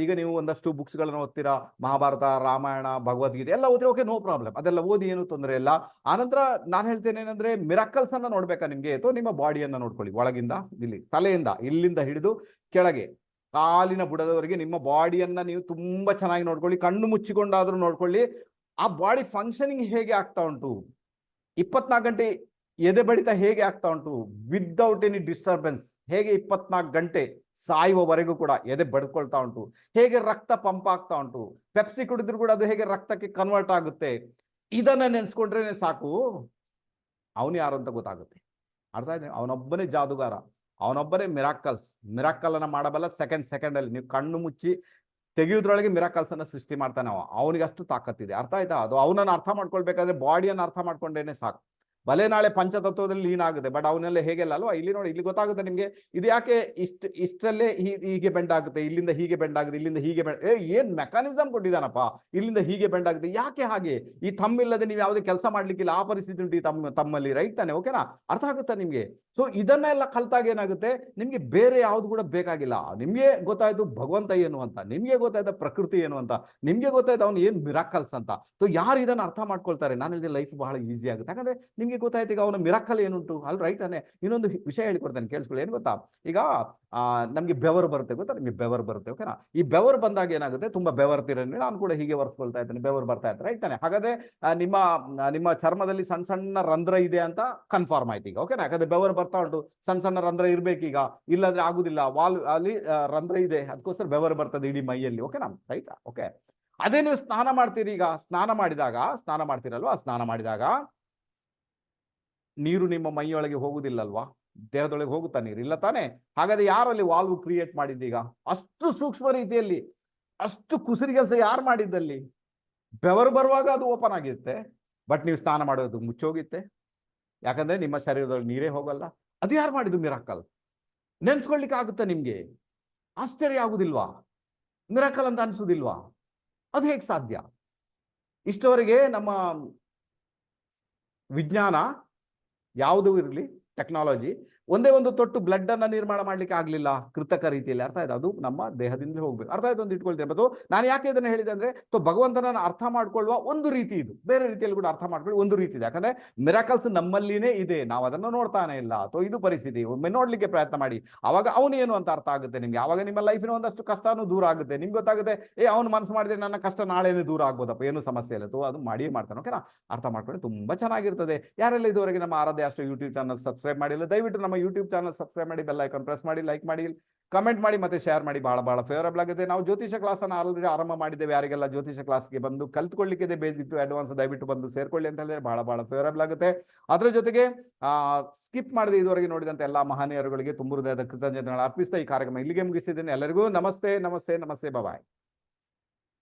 [SPEAKER 1] ಈಗ ನೀವು ಒಂದಷ್ಟು ಬುಕ್ಸ್ಗಳನ್ನು ಓದ್ತೀರಾ, ಮಹಾಭಾರತ, ರಾಮಾಯಣ, ಭಗವದ್ಗೀತೆ ಎಲ್ಲ ಓದಿದ್ರೆ ಓಕೆ ನೋ ಪ್ರಾಬ್ಲಮ್ ಅದೆಲ್ಲ ಓದಿ ಏನು ತೊಂದರೆ ಇಲ್ಲ. ಆನಂತರ ನಾನು ಹೇಳ್ತೇನೆ ಏನಂದ್ರೆ ಮಿರಾಕಲ್ಸ್ ಅನ್ನ ನೋಡ್ಬೇಕಾ ನಿಮ್ಗೆ? ಅಥವಾ ನಿಮ್ಮ ಬಾಡಿಯನ್ನ ನೋಡ್ಕೊಳ್ಳಿ. ಒಳಗಿಂದ, ಇಲ್ಲಿ, ತಲೆಯಿಂದ, ಇಲ್ಲಿಂದ ಹಿಡಿದು ಕೆಳಗೆ. ಕಾಲಿನ ಬುಡದವರೆಗೆ ನಿಮ್ಮ ಬಾಡಿಯನ್ನ ನೀವು ತುಂಬಾ ಚೆನ್ನಾಗಿ ನೋಡ್ಕೊಳ್ಳಿ. ಕಣ್ಣು ಮುಚ್ಚಿಕೊಂಡಾದ್ರೂ ನೋಡ್ಕೊಳ್ಳಿ. ಆ ಬಾಡಿ ಫಂಕ್ಷನಿಂಗ್ ಹೇಗೆ ಆಗ್ತಾ ಉಂಟು? ಇಪ್ಪತ್ನಾಲ್ಕು ಗಂಟೆ ಎದೆ ಬಡಿತ ಹೇಗೆ ಆಗ್ತಾ ಉಂಟು? ವಿದೌಟ್ ಎನಿ ಡಿಸ್ಟರ್ಬೆನ್ಸ್ ಹೇಗೆ ಇಪ್ಪತ್ನಾಲ್ಕು ಗಂಟೆ ಸಾಯುವವರೆಗೂ ಕೂಡ ಎದೆ ಬಡ್ಕೊಳ್ತಾ ಉಂಟು? ಹೇಗೆ ರಕ್ತ ಪಂಪ್ ಆಗ್ತಾ ಉಂಟು? ಪೆಪ್ಸಿ ಕುಡಿದ್ರು ಕೂಡ ಅದು ಹೇಗೆ ರಕ್ತಕ್ಕೆ ಕನ್ವರ್ಟ್ ಆಗುತ್ತೆ? ಇದನ್ನ ನೆನ್ಸ್ಕೊಂಡ್ರೇನೆ ಸಾಕು. ಅವನು ಯಾರು ಅಂತ ಗೊತ್ತಾಗುತ್ತೆ. ಅರ್ಥ ಆಯ್ತು? ಅವನೊಬ್ಬನೇ ಜಾದುಗಾರ. ಅವನೊಬ್ಬನೇ ಮಿರಾಕಲ್ಸ್ ಮಿರಾಕಲ್ ಅನ್ನ ಮಾಡಬಲ್ಲ ಸೆಕೆಂಡ್ ಸೆಕೆಂಡ್ ಅಲ್ಲಿ. ನೀವು ಕಣ್ಣು ಮುಚ್ಚಿ ತೆಗೆಯೋದ್ರೊಳಗೆ ಮಿರಾಕಲ್ಸ್ ಅನ್ನ ಸೃಷ್ಟಿ ಮಾಡ್ತಾನೆ ಅವ. ಅವನಿಗೆ ಅಷ್ಟು ತಾಕತ್ತಿದೆ. ಅರ್ಥ ಆಯ್ತಾ? ಅದು ಅವನನ್ನು ಅರ್ಥ ಮಾಡ್ಕೊಳ್ಬೇಕಾದ್ರೆ ಬಾಡಿಯನ್ನ ಅರ್ಥ ಮಾಡ್ಕೊಂಡೇನೆ ಸಾಕು. ಭಲೆ ನಾಳೆ ಪಂಚತತ್ವದಲ್ಲಿ ಲೀನ್ ಆಗುತ್ತೆ ಬಟ್ ಅವನೆಲ್ಲ ಹೇಗೆಲ್ಲ ಅಲ್ವಾ? ಇಲ್ಲಿ ನೋಡಿ, ಇಲ್ಲಿ ಗೊತ್ತಾಗುತ್ತೆ ನಿಮಗೆ, ಇದು ಯಾಕೆ ಇಷ್ಟ, ಇಷ್ಟರಲ್ಲೇ ಹೀಗೆ ಬೆಂಡ್ ಆಗುತ್ತೆ? ಇಲ್ಲಿಂದ ಹೀಗೆ ಬೆಂಡ್ ಆಗುತ್ತೆ? ಇಲ್ಲಿಂದ ಹೀಗೆ ಬೆಂಡ್ ಏನ್ ಮೆಕಾನಿಸಮ್ ಕೊಟ್ಟಿದ್ದಾನಪ್ಪ? ಇಲ್ಲಿಂದ ಹೀಗೆ ಬೆಂಡ್ ಆಗುತ್ತೆ? ಯಾಕೆ ಹಾಗೆ? ಈ ತಮ್ಮಿಲ್ಲದೆ ನೀವು ಯಾವುದೇ ಕೆಲಸ ಮಾಡ್ಲಿಕ್ಕಿಲ್ಲ, ಆ ಪರಿಸ್ಥಿತಿ ಉಂಟು ತಮ್ಮ ತಮ್ಮಲ್ಲಿ ರೈಟ್ ತಾನೆ? ಓಕೆನಾ ಅರ್ಥ ಆಗುತ್ತಾ ನಿಮ್ಗೆ? ಸೊ ಇದನ್ನೆಲ್ಲ ಕಲ್ತಾಗ ಏನಾಗುತ್ತೆ? ನಿಮ್ಗೆ ಬೇರೆ ಯಾವ್ದು ಕೂಡ ಬೇಕಾಗಿಲ್ಲ. ನಿಮ್ಗೆ ಗೊತ್ತಾಯ್ತು ಭಗವಂತ ಏನು ಅಂತ, ನಿಮ್ಗೆ ಗೊತ್ತಾಯ್ತು ಪ್ರಕೃತಿ ಏನು ಅಂತ, ನಿಮ್ಗೆ ಗೊತ್ತಾಯ್ತು ಅವ್ನು ಏನ್ ಮಿರಾಕಲ್ಸ್ ಅಂತ. ಸೊ ಯಾರು ಇದನ್ನ ಅರ್ಥ ಮಾಡ್ಕೊಳ್ತಾರೆ? ನಾನು ಲೈಫ್ ಬಹಳ ಈಸಿ ಆಗುತ್ತೆ. ಯಾಕಂದ್ರೆ ನಿಮ್ಗೆ ಗೊತ್ತಾಯ್ತು, ಈಗ ಅವನ ಮಿರಕಲ್ ಏನುಂಟು? ಅಲ್ ರೈಟ್ ತಾನೆ. ಇನ್ನೊಂದು ವಿಷಯ ಹೇಳ್ಕೊಡ್ತೇನೆ, ಕೇಳಿಸ್ಕೊಳ್ಳಿ. ಏನು ಗೊತ್ತಾ? ಈಗ ನಮ್ಗೆ ಬೆವರು ಬರುತ್ತೆ ಗೊತ್ತಾ? ನಿಮ್ಗೆ ಬೆವರು ಬರುತ್ತೆ ಓಕೆನಾ ಈ ಬೆವರು ಬಂದಾಗ ಏನಾಗುತ್ತೆ? ತುಂಬಾ ಬೆವರ್ತೀರ ನಾನು ಕೂಡ ಹೀಗೆ ವರ್ಸ್ಕೊಳ್ತಾ ಇದ್ದೇನೆ, ಬೆವರು ಬರ್ತಾ ಇರ್ತಾರೆ ರೈಟ್ ತಾನೆ? ಹಾಗಾದ್ರೆ ನಿಮ್ಮ ನಿಮ್ಮ ಚರ್ಮದಲ್ಲಿ ಸಣ್ಣ ಸಣ್ಣ ರಂಧ್ರ ಇದೆ ಅಂತ ಕನ್ಫರ್ಮ್ ಆಯ್ತು ಈಗ ಓಕೆನಾ ಯಾಕಂದ್ರೆ ಬೆವರು ಬರ್ತಾ ಉಂಟು. ಸಣ್ಣ ಸಣ್ಣ ರಂಧ್ರ ಇರ್ಬೇಕೀಗ ಇಲ್ಲಾಂದ್ರೆ ಆಗುದಿಲ್ಲ. ವಾಲ್, ಅಲ್ಲಿ ರಂಧ್ರ ಇದೆ. ಅದಕ್ಕೋಸ್ಕರ ಬೆವರು ಬರ್ತದೆ ಇಡೀ ಮೈಯಲ್ಲಿ ಓಕೆನಾ ರೈಟ್ ಓಕೆ ಅದೇ ನೀವು ಸ್ನಾನ ಮಾಡ್ತೀರಿ ಈಗ. ಸ್ನಾನ ಮಾಡಿದಾಗ, ಸ್ನಾನ ಮಾಡ್ತೀರಲ್ವಾ? ಸ್ನಾನ ಮಾಡಿದಾಗ ನೀರು ನಿಮ್ಮ ಮೈಯೊಳಗೆ ಹೋಗುದಿಲ್ಲಲ್ವಾ ದೇಹದೊಳಗೆ ಹೋಗುತ್ತಾ ನೀರು? ಇಲ್ಲ ತಾನೆ? ಹಾಗಾದ್ರೆ ಯಾರಲ್ಲಿ ವಾಲ್ವ್ ಕ್ರಿಯೇಟ್ ಮಾಡಿದ್ದೀಗ? ಅಷ್ಟು ಸೂಕ್ಷ್ಮ ರೀತಿಯಲ್ಲಿ, ಅಷ್ಟು ಕುಸಿರಿ ಕೆಲಸ ಯಾರು ಮಾಡಿದ್ದಲ್ಲಿ? ಬೆವರು ಬರುವಾಗ ಅದು ಓಪನ್ ಆಗಿರುತ್ತೆ. ಬಟ್ ನೀವು ಸ್ನಾನ ಮಾಡೋದು ಮುಚ್ಚೋಗಿತ್ತೆ. ಯಾಕಂದ್ರೆ ನಿಮ್ಮ ಶರೀರದೊಳಗೆ ನೀರೇ ಹೋಗಲ್ಲ. ಅದು ಯಾರು ಮಾಡಿದ್ದು ಮಿರಾಕಲ್ ನೆನ್ಸ್ಕೊಳ್ಲಿಕ್ಕೆ ಆಗುತ್ತಾ ನಿಮ್ಗೆ? ಆಶ್ಚರ್ಯ ಆಗುದಿಲ್ವಾ? ಮಿರಾಕಲ್ ಅಂತ ಅನ್ಸುದಿಲ್ವಾ? ಅದು ಹೇಗೆ ಸಾಧ್ಯ? ಇಷ್ಟವರೆಗೆ ನಮ್ಮ ವಿಜ್ಞಾನ ಯಾವುದೂ ಇರಲಿ ಟೆಕ್ನಾಲಜಿ ಒಂದೇ ಒಂದು ತೊಟ್ಟು ಬ್ಲಡ್ ಅನ್ನ ನಿರ್ಮಾಣ ಮಾಡ್ಲಿಕ್ಕೆ ಆಗ್ಲಿಲ್ಲ. ಕೃತಕ ರೀತಿಯಲ್ಲಿ. ಅರ್ಥ ಆಯ್ತು? ಅದು ನಮ್ಮ ದೇಹದಿಂದಲೇ ಹೋಗ್ಬೇಕು. ಅರ್ಥ ಆಯ್ತು? ಒಂದು ಇಟ್ಕೊಳ್ತೇನೆ. ಮತ್ತು ನಾನು ಯಾಕೆ ಇದನ್ನು ಹೇಳಿದೆ ಅಂದ್ರೆ ಭಗವಂತನನ್ನ ಅರ್ಥ ಮಾಡ್ಕೊಳ್ಳುವ ಒಂದು ರೀತಿ ಇದು. ಬೇರೆ ರೀತಿಯಲ್ಲಿ ಕೂಡ ಅರ್ಥ ಮಾಡ್ಕೊಳ್ಳಿ ಒಂದು ರೀತಿ ಇದೆ. ಯಾಕಂದ್ರೆ ಮಿರಾಕಲ್ಸ್ ನಮ್ಮಲ್ಲಿನೇ ಇದೆ. ನಾವು ಅದನ್ನು ನೋಡ್ತಾನೆ ಇಲ್ಲ. ಅಥವಾ ಇದು ಪರಿಸ್ಥಿತಿ. ಒಮ್ಮೆ ನೋಡ್ಲಿಕ್ಕೆ ಪ್ರಯತ್ನ ಮಾಡಿ. ಅವಾಗ ಅವನು ಏನು ಅಂತ ಅರ್ಥ ಆಗುತ್ತೆ ನಿಮ್ಗೆ? ಅವಾಗ ನಿಮ್ಮ ಲೈಫಿನ ಒಂದಷ್ಟು ಕಷ್ಟನೂ ದೂರ ಆಗುತ್ತೆ. ನಿಮ್ಗೆ ಗೊತ್ತಾಗುತ್ತೆ, ಏ, ಅವ್ನು ಮನಸ್ಸು ಮಾಡಿದ್ರೆ ನನ್ನ ಕಷ್ಟ ನಾಳೆನೇ ದೂರ ಆಗ್ಬೋದಪ್ಪ. ಏನು ಸಮಸ್ಯೆ ಇಲ್ಲ. ತೋ ಅದು ಮಾಡಿಯೇ ಮಾಡ್ತಾನೆ. ಓಕೆನಾ ಅರ್ಥ ಮಾಡ್ಕೊಂಡು ತುಂಬಾ ಚೆನ್ನಾಗಿರ್ತದೆ. ಯಾರೆಲ್ಲ ಇದುವರೆಗೆ ನಮ್ಮ ಆರಾಧ್ಯ ಅಷ್ಟು ಯೂಟ್ಯೂಬ್ ಚಾನಲ್ ಸಬ್ಸ್ಕ್ರೈಬ್ ಮಾಡಿಲ್ಲ, ದಯವಿಟ್ಟು ನಮ್ಮ ಯೂಟ್ಯೂಬ್ ಚಾನಲ್ ಸಬ್ಸ್ಕ್ರೈಬ್ ಮಾಡಿ ಬೆಲ್ ಐಕಾನ್ ಪ್ರೆಸ್ ಮಾಡಿ ಲೈಕ್ ಮಾಡಿ ಕಮೆಂಟ್ ಮಾಡಿ ಮತ್ತೆ ಶೇರ್ ಮಾಡಿ. ಬಹಳ ಬಹಳ ಫೇವರಬಲ್ ಆಗುತ್ತೆ. ನಾವು ಜ್ಯೋತಿಷ ಕ್ಲಾಸ್ ಅನ್ನು ಆಲ್ರೆಡಿ ಆರಂಭ ಮಾಡಿದ್ದೇವೆ. ಯಾರಿಗೆಲ್ಲ ಜ್ಯೋತಿಷ ಕ್ಲಾಸ್ಗೆ ಬಂದು ಕಲ್ತ್ಕೊಳ್ಳಿಕ್ಕೆ ಬೇಸಿಕ್ ಟು ಅಡ್ವಾನ್ಸ್ ದಯವಿಟ್ಟು ಬಂದು ಸೇರ್ಕೊಳ್ಳಿ ಅಂತ ಹೇಳಿದ್ರೆ ಬಹಳ ಬಹಳ ಫೇವರಬಲ್ ಆಗುತ್ತೆ. ಅದರ ಜೊತೆಗೆ ಸ್ಕಿಪ್ ಮಾಡದೆ ಇದುವರೆಗೆ ನೋಡಿದಂತ ಎಲ್ಲ ಮಹನೀಯರುಗಳಿಗೆ ತುಂಬ ಹೃದಯದ ಕೃತಜ್ಞತೆಗಳು ಅರ್ಪಿಸ್ತಾ ಈ ಕಾರ್ಯಕ್ರಮ ಇಲ್ಲಿಗೆ ಮುಗಿಸಿದ್ದೇನೆ ಎಲ್ಲರಿಗೂ ನಮಸ್ತೆ ನಮಸ್ತೆ ನಮಸ್ತೆ. ಬಾಯ್